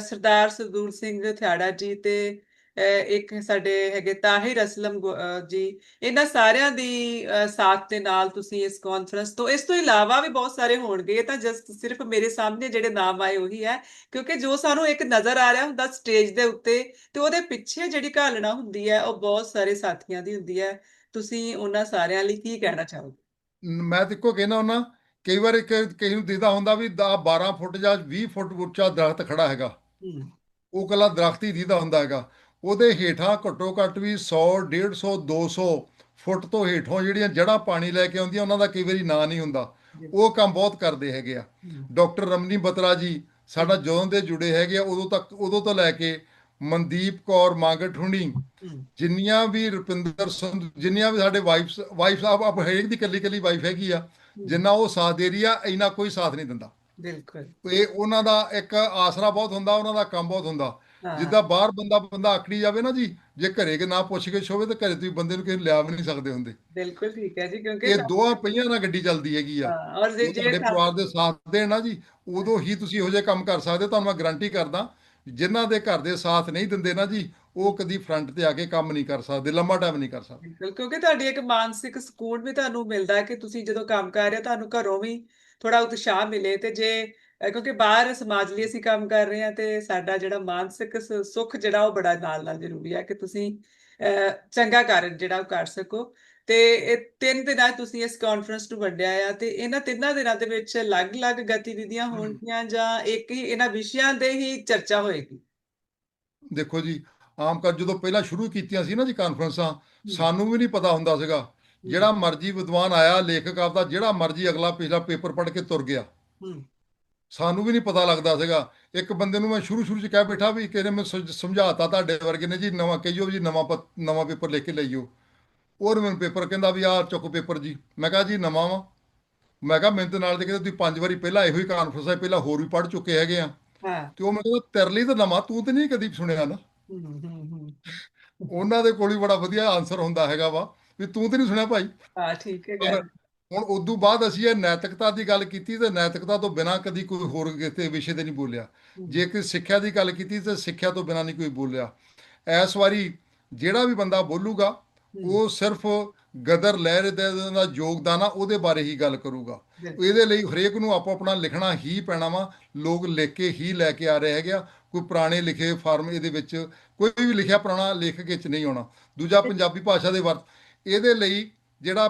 ਸਰਦਾਰ ਸਰਦੂਲ ਸਿੰਘ ਥਿਆੜਾ ਜੀ ਤੇ ਇੱਕ ਸਾਡੇ ਹੈਗੇ ਤਾਹਿਰ ਅਸਲਮ ਜੀ ਇਹਨਾਂ ਸਾਰਿਆਂ ਦੀ ਸਾਥ ਦੇ ਨਾਲ ਤੁਸੀਂ ਇਸ ਕਾਨਫਰੰਸ ਤੋਂ ਇਸ ਤੋਂ ਇਲਾਵਾ ਵੀ ਬਹੁਤ ਸਾਰੇ ਹੋਣਗੇ। ਇਹ ਤਾਂ ਜਸਟ ਸਿਰਫ ਮੇਰੇ ਸਾਹਮਣੇ ਜਿਹੜੇ ਨਾਮ ਆਏ ਉਹੀ ਹੈ ਕਿਉਂਕਿ ਜੋ ਸਾਨੂੰ ਇੱਕ ਨਜ਼ਰ ਆ ਰਿਹਾ ਹੁੰਦਾ ਸਟੇਜ ਦੇ ਉੱਤੇ ਤੇ ਉਹਦੇ ਪਿੱਛੇ ਜਿਹੜੀ ਘਾਲਣਾ ਹੁੰਦੀ ਹੈ ਉਹ ਬਹੁਤ ਸਾਰੇ ਸਾਥੀਆਂ ਦੀ ਹੁੰਦੀ ਹੈ। ਤੁਸੀਂ ਉਹਨਾਂ ਸਾਰਿਆਂ ਲਈ ਕੀ ਕਹਿਣਾ ਚਾਹੋਗੇ? ਮੈਂ ਤੇ ਇੱਕੋ ਕਹਿਣਾ ਹੁੰਦਾ ਕਈ ਵਾਰ ਇੱਕ ਕਿਸੇ ਨੂੰ ਦਿਖਦਾ ਹੁੰਦਾ ਵੀ 10 12 ਫੁੱਟ ਜਾਂ 20 ਫੁੱਟ ਉੱਚਾ ਦਰਖਤ ਖੜਾ ਹੈਗਾ। ਉਹ ਕੱਲਾ ਦਰਖਤ ਹੀ ਦਿਖਦਾ ਹੁੰਦਾ ਹੈਗਾ। ਉਹਦੇ ਹੇਠਾਂ ਘੱਟੋ ਘੱਟ ਵੀ 100 150 200 ਫੁੱਟ ਤੋਂ ਹੇਠੋਂ ਜਿਹੜੀਆਂ ਜੜ੍ਹਾਂ ਪਾਣੀ ਲੈ ਕੇ ਆਉਂਦੀਆਂ ਉਹਨਾਂ ਦਾ ਕਈ ਵਾਰੀ ਨਾਂ ਨਹੀਂ ਹੁੰਦਾ। ਉਹ ਕੰਮ ਬਹੁਤ ਕਰਦੇ ਹੈਗੇ ਆ। ਡਾਕਟਰ ਰਮਨੀ ਬਤਰਾ ਜੀ ਸਾਡਾ ਜਦੋਂ ਦੇ ਜੁੜੇ ਹੈਗੇ ਆ ਉਦੋਂ ਤੱਕ ਉਦੋਂ ਤੋਂ ਲੈ ਕੇ ਮਨਦੀਪ ਕੌਰ ਮਾਂਗਟ ਹੁਣੀ ਜਿੰਨੀਆਂ ਵੀ ਰੁਪਿੰਦਰ ਸੰਧੂ ਜਿੰਨੀਆਂ ਵੀ ਸਾਡੇ ਵਾਈਫ ਵਾਈਫ ਸਾਹਿਬ ਆਪ ਹਰੇਕ ਦੀ ਕੱਲੀ ਕੱਲੀ ਵਾਈਫ ਹੈਗੀ ਆ ਜਿੰਨਾ ਉਹ ਸਾਥ ਦੇ ਰਹੀ ਆ ਇੰਨਾ ਕੋਈ ਸਾਥ ਨਹੀਂ ਦਿੰਦਾ। ਬਿਲਕੁਲ। ਇਹ ਉਹਨਾਂ ਦਾ ਇੱਕ ਆਸਰਾ ਬਹੁਤ ਹੁੰਦਾ ਉਹਨਾਂ ਦਾ ਕੰਮ ਬਹੁਤ ਹੁੰਦਾ। ਜਿੱਦਾਂ ਬਾਹਰ ਬੰਦਾ ਬੰਦਾ ਆਕੜੀ ਜਾਵੇ ਨਾ ਜੀ ਜੇ ਘਰੇ ਕਿ ਨਾ ਪੁੱਛ ਕੇ ਹੋਵੇ ਤਾਂ ਘਰੇ ਤੁਸੀਂ ਬੰਦੇ ਨੂੰ ਕਿਸੇ ਲਿਆ ਵੀ ਨਹੀਂ ਸਕਦੇ ਹੁੰਦੇ। ਬਿਲਕੁਲ ਠੀਕ ਹੈ ਜੀ ਕਿਉਂਕਿ ਇਹ ਦੋਹਾਂ ਪਹੀਆਂ ਨਾਲ ਗੱਡੀ ਚੱਲਦੀ ਹੈਗੀ ਆ। ਔਰ ਜੇ ਉਹ ਜੇ ਤੁਹਾਡੇ ਪਰਿਵਾਰ ਦੇ ਸਾਥ ਦੇਣ ਨਾ ਜੀ ਉਦੋਂ ਹੀ ਤੁਸੀਂ ਇਹੋ ਜਿਹੇ ਕੰਮ ਕਰ ਸਕਦੇ। ਤੁਹਾਨੂੰ ਮੈਂ ਗਾਰੰਟੀ ਕਰਦਾ ਜਿਨ੍ਹਾਂ ਦੇ ਘਰ ਦੇ ਸਾਥ ਨਹੀਂ ਦਿੰਦੇ ਨਾ ਜੀ ਉਹ ਕਦੀ ਫਰੰਟ ਤੇ ਆ ਕੇ ਕੰਮ ਨਹੀਂ ਕਰ ਸਕਦੇ ਲੰਮਾ ਟਾਈਮ ਨਹੀਂ ਕਰ ਸਕਦੇ। ਕਿਉਂਕਿ ਤੁਹਾਡੀ ਇੱਕ ਮਾਨਸਿਕ ਸਕੂਨ ਵੀ ਤੁਹਾਨੂੰ ਮਿਲਦਾ ਹੈ ਕਿ ਤੁਸੀਂ ਜਦੋਂ ਕੰਮ ਕਰ ਰਹੇ ਹੋ ਤੁਹਾਨੂੰ ਘਰੋਂ ਵੀ ਥੋੜਾ ਉਤਸ਼ਾਹ ਮਿਲੇ ਤੇ ਜੇ ਕਿਉਂਕਿ ਬਾਹਰ ਸਮਾਜ ਲਈ ਅਸੀਂ ਕੰਮ ਕਰ ਰਹੇ ਹਾਂ ਤੇ ਸਾਡਾ ਜਿਹੜਾ ਮਾਨਸਿਕ ਸੁੱਖ ਜਿਹੜਾ ਉਹ ਬੜਾ ਨਾਲ ਨਾਲ ਜ਼ਰੂਰੀ ਹੈ ਕਿ ਤੁਸੀਂ ਚੰਗਾ ਕਾਰਜ ਜਿਹੜਾ ਉਹ ਕਰ ਸਕੋ। ਤੇ ਇਹ ਤਿੰਨ ਦਿਨਾਂ ਤੁਸੀਂ ਇਸ ਕਾਨਫਰੰਸ ਨੂੰ ਵੰਡਿਆ ਆ ਤੇ ਇਹਨਾਂ ਤਿੰਨਾਂ ਦਿਨਾਂ ਦੇ ਵਿੱਚ ਅਲੱਗ-ਅਲੱਗ ਗਤੀਵਿਧੀਆਂ ਹੋਣਗੀਆਂ ਜਾਂ ਇੱਕ ਹੀ ਇਹਨਾਂ ਵਿਸ਼ਿਆਂ ਦੇ ਹੀ ਚਰਚਾ ਹੋਏਗੀ? ਦੇਖੋ ਜੀ ਆਮ ਕਰ ਜਦੋਂ ਪਹਿਲਾਂ ਸ਼ੁਰੂ ਕੀਤੀਆਂ ਸੀ ਨਾ ਜੀ ਕਾਨਫਰੰਸਾਂ ਸਾਨੂੰ ਵੀ ਨਹੀਂ ਪਤਾ ਹੁੰਦਾ ਸੀਗਾ। ਜਿਹੜਾ ਮਰਜ਼ੀ ਵਿਦਵਾਨ ਆਇਆ ਲੇਖਕ ਆਪਦਾ ਜਿਹੜਾ ਮਰਜ਼ੀ ਅਗਲਾ ਪਿਛਲਾ ਪੇਪਰ ਪੜ੍ਹ ਕੇ ਤੁਰ ਗਿਆ। ਹੂੰ। ਸਾਨੂੰ ਵੀ ਨਹੀਂ ਪਤਾ ਲੱਗਦਾ ਸੀਗਾ। ਇੱਕ ਬੰਦੇ ਨੂੰ ਮੈਂ ਸ਼ੁਰੂ ਸ਼ੁਰੂ ਚ ਕਹਿ ਬੈਠਾ ਵੀ ਕਿਸੇ ਨੇ ਮੈਨੂੰ ਸਮਝ- ਸਮਝਾਤਾ ਤੁਹਾਡੇ ਵਰਗੇ ਨੇ ਜੀ ਨਵਾਂ ਕਹੀਓ ਜੀ ਨਵਾਂ ਨਵਾਂ ਪੇਪਰ ਲਿਖ ਕੇ ਲਈਓ। ਉਹ ਮੈਨੂੰ ਪੇਪਰ ਕਹਿੰਦਾ ਵੀ ਆਹ ਚੁੱਕ ਪੇਪਰ ਜੀ। ਮੈਂ ਕਿਹਾ ਜੀ ਨਵਾਂ ਵਾ। ਮੈਂ ਕਿਹਾ ਮਿਹਨਤ ਨਾਲ ਤੇ ਕਹਿੰਦੇ ਤੁਸੀਂ ਪੰਜ ਵਾਰੀ ਪਹਿਲਾਂ ਇਹੋ ਹੀ ਕਾਨਫਰੰਸਾਂ ਪਹਿਲਾਂ ਹੋਰ ਵੀ ਪੜ੍ਹ ਚੁੱਕੇ ਹੈਗੇ ਆ। ਹਾਂ। ਤੇ ਉਹ ਮੈਂ ਕਹਿੰਦਾ ਤੇਰੇ ਲਈ ਤਾਂ ਨਵਾਂ ਤੂੰ ਤੇ ਨਹੀਂ ਕਦੀ ਸੁਣਿਆ ਨਾ। ਹੂੰ ਹੂੰ ਹੂੰ ਉਹਨਾਂ ਦੇ ਕੋਲ ਹੀ ਬੜਾ ਵਧੀਆ ਆਨਸਰ ਹੁੰਦਾ ਹੈਗਾ ਵਾ ਵੀ ਤੂੰ ਤੇ ਨਹੀਂ ਸੁਣਿਆ ਭਾਈ। ਹਾਂ ਠੀਕ ਹੈ ਹੁਣ ਉਦੋਂ ਬਾਅਦ ਅਸੀਂ ਇਹ ਨੈਤਿਕਤਾ ਦੀ ਗੱਲ ਕੀਤੀ ਤੇ ਨੈਤਿਕਤਾ ਤੋਂ ਬਿਨਾਂ ਕਦੀ ਕੋਈ ਹੋਰ ਕਿਸੇ ਵਿਸ਼ੇ ਤੇ ਨਹੀਂ ਬੋਲਿਆ। ਜੇ ਕਿ ਸਿੱਖਿਆ ਦੀ ਗੱਲ ਕੀਤੀ ਤੇ ਸਿੱਖਿਆ ਤੋਂ ਬਿਨਾਂ ਨਹੀਂ ਕੋਈ ਬੋਲਿਆ। ਇਸ ਵਾਰੀ ਜਿਹੜਾ ਵੀ ਬੰਦਾ ਬੋਲੂਗਾ ਉਹ ਸਿਰਫ ਗਦਰ ਲਹਿਰ ਦੇ ਦਾ ਯੋਗਦਾਨ ਆ ਉਹਦੇ ਬਾਰੇ ਹੀ ਗੱਲ ਕਰੂਗਾ। ਇਹਦੇ ਲਈ ਹਰੇਕ ਨੂੰ ਆਪੋ ਆਪਣਾ ਲਿਖਣਾ ਹੀ ਪੈਣਾ ਵਾ। ਲੋਕ ਲਿਖ ਕੇ ਹੀ ਲੈ ਕੇ ਆ ਰਹੇ ਹੈਗੇ ਆ। ਕੋਈ ਪੁਰਾਣੇ ਲਿਖੇ ਫਾਰਮ ਇਹਦੇ ਵਿੱਚ ਕੋਈ ਵੀ ਲਿਖਿਆ ਪੁਰਾਣਾ ਲੇਖਕ ਵਿੱਚ ਨਹੀਂ ਆਉਣਾ। ਦੂਜਾ ਪੰਜਾਬੀ ਭਾਸ਼ਾ ਦੇ ਵਰਤ। ਇਹਦੇ ਲਈ ਜਿਹੜਾ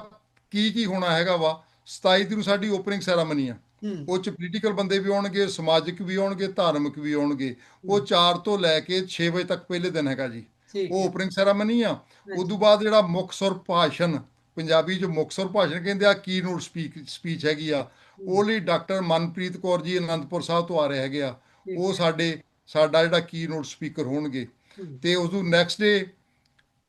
ਕੀ ਕੀ ਹੋਣਾ ਹੈਗਾ ਵਾ? 27 ਤਰੀਕ ਨੂੰ ਸਾਡੀ ਓਪਨਿੰਗ ਸੈਰਾਮਨੀ ਆ। ਉਹ ਚ ਪੋਲੀਟੀਕਲ ਬੰਦੇ ਵੀ ਆਉਣਗੇ ਸਮਾਜਿਕ ਵੀ ਆਉਣਗੇ ਧਾਰਮਿਕ ਵੀ ਆਉਣਗੇ। ਉਹ 4 ਤੋਂ ਲੈ ਕੇ 6 ਵਜੇ ਤੱਕ ਪਹਿਲੇ ਦਿਨ ਹੈਗਾ ਜੀ। ਉਹ ਓਪਨਿੰਗ ਸੈਰਾਮਨੀ ਆ। ਉਦੋਂ ਬਾਅਦ ਜਿਹੜਾ ਮੁੱਖ ਸੁਰ ਭਾਸ਼ਣ ਪੰਜਾਬੀ ਚ ਮੁੱਖ ਸੁਰ ਭਾਸ਼ਣ ਕਹਿੰਦੇ ਆ ਕੀ ਨੋਟ ਸਪੀਕ ਸਪੀਚ ਹੈਗੀ ਆ। ਉਹ ਲਈ ਡਾਕਟਰ ਮਨਪ੍ਰੀਤ ਕੌਰ ਜੀ ਅਨੰਦਪੁਰ ਸਾਹਿਬ ਤੋਂ ਆ ਰਹੇ ਹੈਗੇ ਆ। ਉਹ ਸਾਡੇ ਸਾਡਾ ਜਿਹੜਾ ਕੀ ਨੋਟ ਸਪੀਕਰ ਹੋਣਗੇ। ਤੇ ਉਸ ਨੂੰ ਨੈਕਸਟ ਡੇ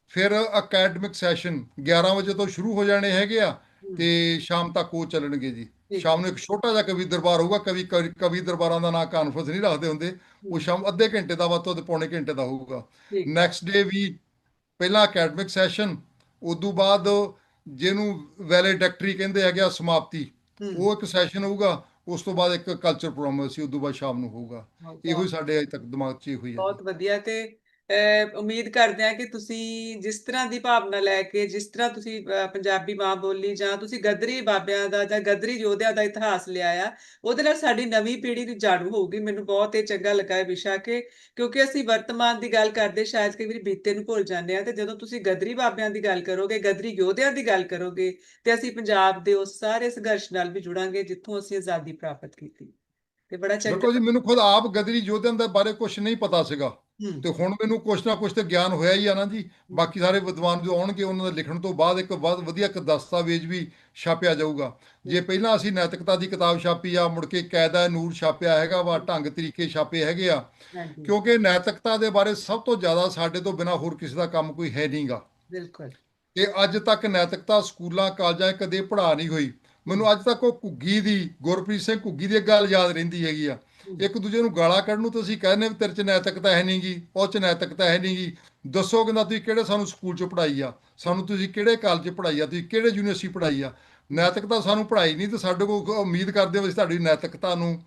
ਫਿਰ ਅਕੈਡਮਿਕ ਸੈਸ਼ਨ 11 ਵਜੇ ਤੋਂ ਸ਼ੁਰੂ ਹੋ ਜਾਣੇ ਹੈਗੇ ਆ ਤੇ ਸ਼ਾਮ ਤੱਕ ਉਹ ਚੱਲਣਗੇ ਜੀ। ਸ਼ਾਮ ਨੂੰ ਇੱਕ ਛੋਟਾ ਜਿਹਾ ਕਵੀ ਦਰਬਾਰ ਹੋਊਗਾ ਕਵੀ ਕਵੀ- ਦਰਬਾਰਾਂ ਦਾ ਨਾਂ ਕਾਨਫਰੰਸ ਨਹੀਂ ਰੱਖਦੇ ਹੁੰਦੇ। ਉਹ ਸ਼ਾਮ ਅੱਧੇ ਘੰਟੇ ਦਾ ਵੱਧ ਤੋਂ ਵੱਧ ਪੌਣੇ ਘੰਟੇ ਦਾ ਹੋਊਗਾ। ਨੈਕਸਟ ਡੇ ਵੀ ਪਹਿਲਾ ਅਕੈਡਮਿਕ ਸੈਸ਼ਨ ਉਦੋਂ ਬਾਅਦ ਜਿਹਨੂੰ ਵੈਲੇਡਿਕਟਰੀ ਕਹਿੰਦੇ ਹੈਗੇ ਆ ਸਮਾਪਤੀ। ਉਹ ਇੱਕ ਸੈਸ਼ਨ ਹੋਊਗਾ ਉਸ ਤੋਂ ਬਾਅਦ ਇੱਕ ਕਲਚਰ ਪ੍ਰੋਗਰਾਮ ਸੀ ਉਦੋਂ ਬਾਅਦ ਸ਼ਾਮ ਨੂੰ ਹੋਊਗਾ। ਇਹੋ ਹੀ ਸਾਡੇ ਅਜੇ ਤੱਕ ਦਿਮਾਗ 'ਚ ਹੀ ਹੈ ਬਹੁਤ ਵਧੀਆ ਤੇ ਉਮੀਦ ਕਰਦੇ ਹਾਂ ਕਿ ਤੁਸੀਂ ਜਿਸ ਤਰ੍ਹਾਂ ਦੀ ਭਾਵਨਾ ਲੈ ਕੇ, ਜਿਸ ਤਰ੍ਹਾਂ ਤੁਸੀਂ ਪੰਜਾਬੀ ਮਾਂ ਬੋਲੀ ਜਾਂ ਤੁਸੀਂ ਗਦਰੀ ਬਾਬਿਆਂ ਦਾ ਜਾਂ ਗਦਰੀ ਯੋਧਿਆਂ ਦਾ ਇਤਿਹਾਸ ਲਿਆ ਆ, ਉਹਦੇ ਨਾਲ ਸਾਡੀ ਨਵੀਂ ਪੀੜ੍ਹੀ ਨੂੰ ਜਾਣੂ ਹੋਊਗੀ। ਮੈਨੂੰ ਬਹੁਤ ਇਹ ਚੰਗਾ ਲੱਗਾ ਇਹ ਵਿਸ਼ਾ ਕਿ, ਕਿਉਂਕਿ ਅਸੀਂ ਵਰਤਮਾਨ ਦੀ ਗੱਲ ਕਰਦੇ ਸ਼ਾਇਦ ਕਈ ਵਾਰੀ ਬੀਤੇ ਨੂੰ ਭੁੱਲ ਜਾਂਦੇ ਆ ਤੇ ਜਦੋਂ ਤੁਸੀਂ ਗਦਰੀ ਬਾਬਿਆਂ ਦੀ ਗੱਲ ਕਰੋਗੇ, ਗਦਰੀ ਯੋਧਿਆਂ ਦੀ ਗੱਲ ਕਰੋਗੇ, ਤੇ ਅਸੀਂ ਪੰਜਾਬ ਦੇ ਉਸ ਸਾਰੇ ਸੰਘਰਸ਼ ਨਾਲ ਵੀ ਜੁੜਾਂਗੇ ਜਿੱਥੋਂ ਅਸੀਂ ਆਜ਼ਾਦੀ ਪ੍ਰਾਪਤ ਕੀਤੀ। ਤੇ ਬੜਾ ਚੰਗਾ ਬਿਲਕੁਲ ਜੀ, ਮੈਨੂੰ ਖੁਦ ਆਪ ਗਦਰੀ ਯੋਧਿਆਂ ਦੇ ਬਾਰੇ ਕੁਝ ਨਹੀਂ ਪਤਾ ਸੀਗਾ। ਤੇ ਹੁਣ ਮੈਨੂੰ ਕੁਛ ਨਾ ਕੁਛ ਤੇ ਗਿਆਨ ਹੋਇਆ ਹੀ ਆ ਨਾ ਜੀ। ਬਾਕੀ ਸਾਰੇ ਵਿਦਵਾਨ ਜੋ ਆਉਣਗੇ ਉਹਨਾਂ ਦਾ ਲਿਖਣ ਤੋਂ ਬਾਅਦ ਇੱਕ ਬਹੁਤ ਵਧੀਆ ਇੱਕ ਦਸਤਾਵੇਜ਼ ਵੀ ਛਾਪਿਆ ਜਾਊਗਾ। ਜੇ ਪਹਿਲਾਂ ਅਸੀਂ ਨੈਤਿਕਤਾ ਦੀ ਕਿਤਾਬ ਛਾਪੀ ਆ ਮੁੜ ਕੇ ਕਾਇਦਾ ਨੂਰ ਛਾਪਿਆ ਹੈਗਾ ਵਾ ਢੰਗ ਤਰੀਕੇ ਛਾਪੇ ਹੈਗੇ ਆ। ਕਿਉਂਕਿ ਨੈਤਿਕਤਾ ਦੇ ਬਾਰੇ ਸਭ ਤੋਂ ਜ਼ਿਆਦਾ ਸਾਡੇ ਤੋਂ ਬਿਨਾ ਹੋਰ ਕਿਸੇ ਦਾ ਕੰਮ ਕੋਈ ਹੈ ਨਹੀਂਗਾ ਬਿਲਕੁਲ। ਤੇ ਅੱਜ ਤੱਕ ਨੈਤਿਕਤਾ ਸਕੂਲਾਂ ਕਾਲਜਾਂ ਕਦੇ ਪੜ੍ਹਾ ਨਹੀਂ ਹੋਈ। ਮੈਨੂੰ ਅੱਜ ਤੱਕ ਉਹ ਘੁੱਗੀ ਦੀ ਗੁਰਪ੍ਰੀਤ ਸਿੰਘ ਘੁੱਗੀ ਦੀ ਗੱਲ ਯਾਦ ਰਹਿੰਦੀ ਹੈਗੀ ਆ। ਇੱਕ ਦੂਜੇ ਨੂੰ ਗਾਲਾਂ ਕੱਢਣ ਨੂੰ ਤੁਸੀਂ ਕਹਿੰਦੇ ਵੀ ਤੇਰੇ 'ਚ ਨੈਤਿਕਤਾ ਹੈ ਨਹੀਂਗੀ ਉਹ 'ਚ ਨੈਤਿਕਤਾ ਹੈ ਨਹੀਂਗੀ ਦੱਸੋ ਕਹਿੰਦਾ, ਤੁਸੀਂ ਕਿਹੜੇ ਸਾਨੂੰ ਸਕੂਲ 'ਚ ਪੜ੍ਹਾਈ ਆ? ਸਾਨੂੰ ਤੁਸੀਂ ਕਿਹੜੇ ਕਾਲਜ 'ਚ ਪੜ੍ਹਾਈ ਆ? ਤੁਸੀਂ ਕਿਹੜੇ ਯੂਨੀਵਰਸਿਟੀ ਪੜ੍ਹਾਈ ਆ? ਨੈਤਿਕਤਾ ਸਾਨੂੰ ਪੜ੍ਹਾਈ ਨਹੀਂ, ਤੇ ਸਾਡੇ ਕੋਲ ਉਮੀਦ ਕਰਦੇ ਹੋ ਵੀ ਤੁਹਾਡੀ ਨੈਤਿਕਤਾ ਨੂੰ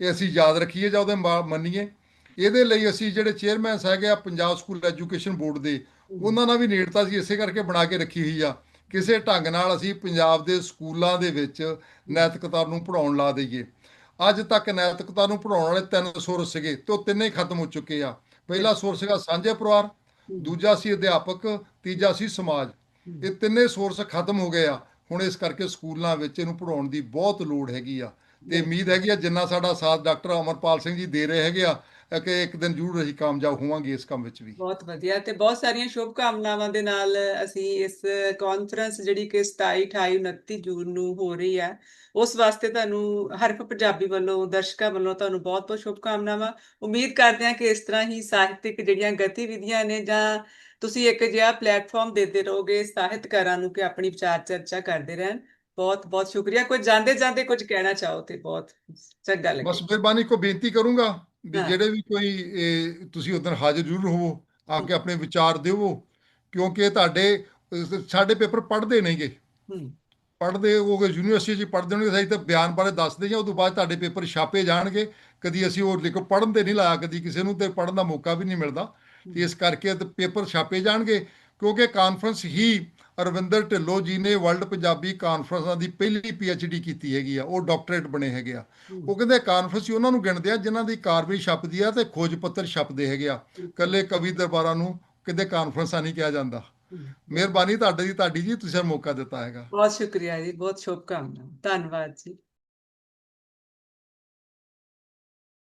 ਇਹ ਅਸੀਂ ਯਾਦ ਰੱਖੀਏ ਜਾਂ ਉਹਦੇ ਮਾ- ਮੰਨੀਏ। ਇਹਦੇ ਲਈ ਅਸੀਂ ਜਿਹੜੇ ਚੇਅਰਮੈਨ ਹੈਗੇ ਆ ਪੰਜਾਬ ਸਕੂਲ ਐਜੂਕੇਸ਼ਨ ਬੋਰਡ ਦੇ, ਉਹਨਾਂ ਨਾਲ ਵੀ ਨੇੜਤਾ ਸੀ ਇਸੇ ਕਰਕੇ ਬਣਾ ਕੇ ਰੱਖੀ ਹੋਈ ਆ। ਕਿਸੇ ਢੰਗ ਨਾਲ ਅਸੀਂ ਪੰਜਾਬ ਦੇ ਸਕੂਲਾਂ ਦੇ ਵਿੱਚ ਨੈਤਿਕਤਾ ਨੂੰ ਪੜਾਉਣ ਲਾ ਦਈਏ। ਅੱਜ ਤੱਕ ਨੈਤਿਕਤਾ ਨੂੰ ਪੜਾਉਣ ਵਾਲੇ ਤਿੰਨ ਸੁਰ ਸੀਗੇ ਤੇ ਉਹ ਤਿੰਨੇ ਖਤਮ ਹੋ ਚੁੱਕੇ ਆ। ਪਹਿਲਾ ਸੁਰ ਸੀਗਾ ਸਾਂਝੇ ਪਰਿਵਾਰ, ਦੂਜਾ ਸੀ ਅਧਿਆਪਕ, ਤੀਜਾ ਸੀ ਸਮਾਜ। ਇਹ ਤਿੰਨੇ ਸੋਰਸ ਖਤਮ ਹੋ ਗਏ ਆ। ਹੁਣ ਇਸ ਕਰਕੇ ਸਕੂਲਾਂ ਵਿੱਚ ਇਹਨੂੰ ਪੜਾਉਣ ਦੀ ਬਹੁਤ ਲੋੜ ਹੈਗੀ ਆ। ਤੇ ਉਮੀਦ ਹੈਗੀ ਆ ਜਿੰਨਾ ਸਾਡਾ ਸਾਥ ਡਾਕਟਰ ਅਮਰਪਾਲ ਸਿੰਘ ਜੀ ਦੇ ਰਹੇ ਹੈਗੇ ਆ ਕਿ ਇੱਕ ਦਿਨ ਜ਼ਰੂਰ ਅਸੀਂ ਕਾਮਯਾਬ ਹੋਵਾਂਗੇ ਇਸ ਕੰਮ ਵਿੱਚ ਵੀ। ਬਹੁਤ ਵਧੀਆ ਤੇ ਬਹੁਤ ਸਾਰੀਆਂ ਸ਼ੁਭ ਕਾਮਨਾਵਾਂ ਦੇ ਨਾਲ ਅਸੀਂ ਇਸ ਕਾਨਫਰੰਸ ਜਿਹੜੀ ਕਿ 27 28 29 ਜੂਨ ਨੂੰ ਹੋ ਰਹੀ ਹੈ ਉਸ ਵਾਸਤੇ ਤੁਹਾਨੂੰ ਹਰਫ ਪੰਜਾਬੀ ਵੱਲੋਂ ਦਰਸ਼ਕਾਂ ਵੱਲੋਂ ਤੁਹਾਨੂੰ ਬਹੁਤ ਬਹੁਤ ਸ਼ੁਭ ਕਾਮਨਾਵਾਂ ਉਮੀਦ ਕਰਦੇ ਹਾਂ ਕਿ ਇਸ ਤਰ੍ਹਾਂ ਹੀ ਸਾਹਿਤਿਕ ਜਿਹੜੀਆਂ ਗਤੀਵਿਧੀਆਂ ਨੇ ਜਾਂ ਤੁਸੀਂ ਇੱਕ ਜਿਹਾ ਪਲੇਟਫਾਰਮ ਦਿੰਦੇ ਰਹੋਗੇ ਸਾਹਿਤਕਾਰਾਂ ਨੂੰ ਕਿ ਆਪਣੀ ਵਿਚਾਰ ਚਰਚਾ ਕਰਦੇ ਰਹਿਣ। ਬਹੁਤ ਬਹੁਤ ਸ਼ੁਕਰੀਆ। ਕੋਈ ਜਾਂਦੇ ਜਾਂਦੇ ਕੁਝ ਕਹਿਣਾ ਚਾਹੋ ਤੇ ਬਹੁਤ ਚੰਗਾ ਲੱਗੇ ਬਸ ਮਿਹਰਬਾਨੀ ਕੋ ਬੇਨਤੀ ਕਰੂੰਗਾ? ਵੀ। ਜਿਹੜੇ ਵੀ ਕੋਈ ਤੁਸੀਂ ਉਦੋਂ ਹਾਜ਼ਰ ਜ਼ਰੂਰ ਹੋਵੋ ਆ ਕੇ ਆਪਣੇ ਵਿਚਾਰ ਦਿਓ ਕਿਉਂਕਿ ਤੁਹਾਡੇ ਸਾਡੇ ਪੇਪਰ ਪੜ੍ਹਦੇ ਨਹੀਂਗੇ ਪੜ੍ਹਦੇ ਉਹ ਯੂਨੀਵਰਸਿਟੀ 'ਚ ਪੜ੍ਹਦੇ ਹੋਣਗੇ ਅਸੀਂ ਤਾਂ ਬਿਆਨ ਬਾਰੇ ਦੱਸਦੇ ਜਾਂ ਉਦੋਂ ਬਾਅਦ ਤੁਹਾਡੇ ਪੇਪਰ ਛਾਪੇ ਜਾਣਗੇ। ਕਦੀ ਅਸੀਂ ਉਹ ਲਿਖੋ ਪੜ੍ਹਨ ਤੇ ਨਹੀਂ ਲਾਇਆ ਕਦੀ ਕਿਸੇ ਨੂੰ ਤੇ ਪੜ੍ਹਨ ਦਾ ਮੌਕਾ ਵੀ ਨਹੀਂ ਮਿਲਦਾ। ਤੇ ਇਸ ਕਰਕੇ ਪੇਪਰ ਛਾਪੇ ਜਾਣਗੇ ਕਿਉਂਕਿ ਕਾਨਫਰੰਸ ਹੀ ਅਰਵਿੰਦਰ ਢਿੱਲੋਂ ਜੀ ਨੇ ਵਰਲਡ ਪੰਜਾਬੀ ਕਾਨਫਰੰਸਾਂ ਦੀ ਪਹਿਲੀ ਡੀ ਕੀਤੀ ਹੈਗੀ ਆ, ਉਹ ਡਾਕਟਰੇਟ ਬਣੇ ਹੈਗੇ ਆ। ਉਹ ਕਹਿੰਦੇ ਕਾਨਫਰੰਸ ਹੀ ਉਹਨਾਂ ਨੂੰ ਗਿਣਦੇ ਆ, ਜਿਨ੍ਹਾਂ ਦੀ ਕਾਰਵਾਈ ਛਪਦੀ ਆ ਤੇ ਖੋਜ ਪੱਤਰ ਛਪਦੇ ਹੈਗੇ ਆ। ਕੱਲੇ ਕਵੀ ਦਰਬਾਰਾਂ ਨੂੰ ਕਿਤੇ ਕਾਨਫਰੰਸਾਂ ਨਹੀਂ ਕਿਹਾ ਜਾਂਦਾ। ਮਿਹਰਬਾਨੀ ਤੁਹਾਡੀ ਦੀ, ਤੁਹਾਡੀ ਜੀ, ਤੁਸੀਂ ਮੌਕਾ ਦਿੱਤਾ ਹੈਗਾ। ਬਹੁਤ ਸ਼ੁਕਰੀਆ ਜੀ, ਬਹੁਤ ਸ਼ੁਭਕਾਮਨਾਵਾਂ। ਧੰਨਵਾਦ ਜੀ।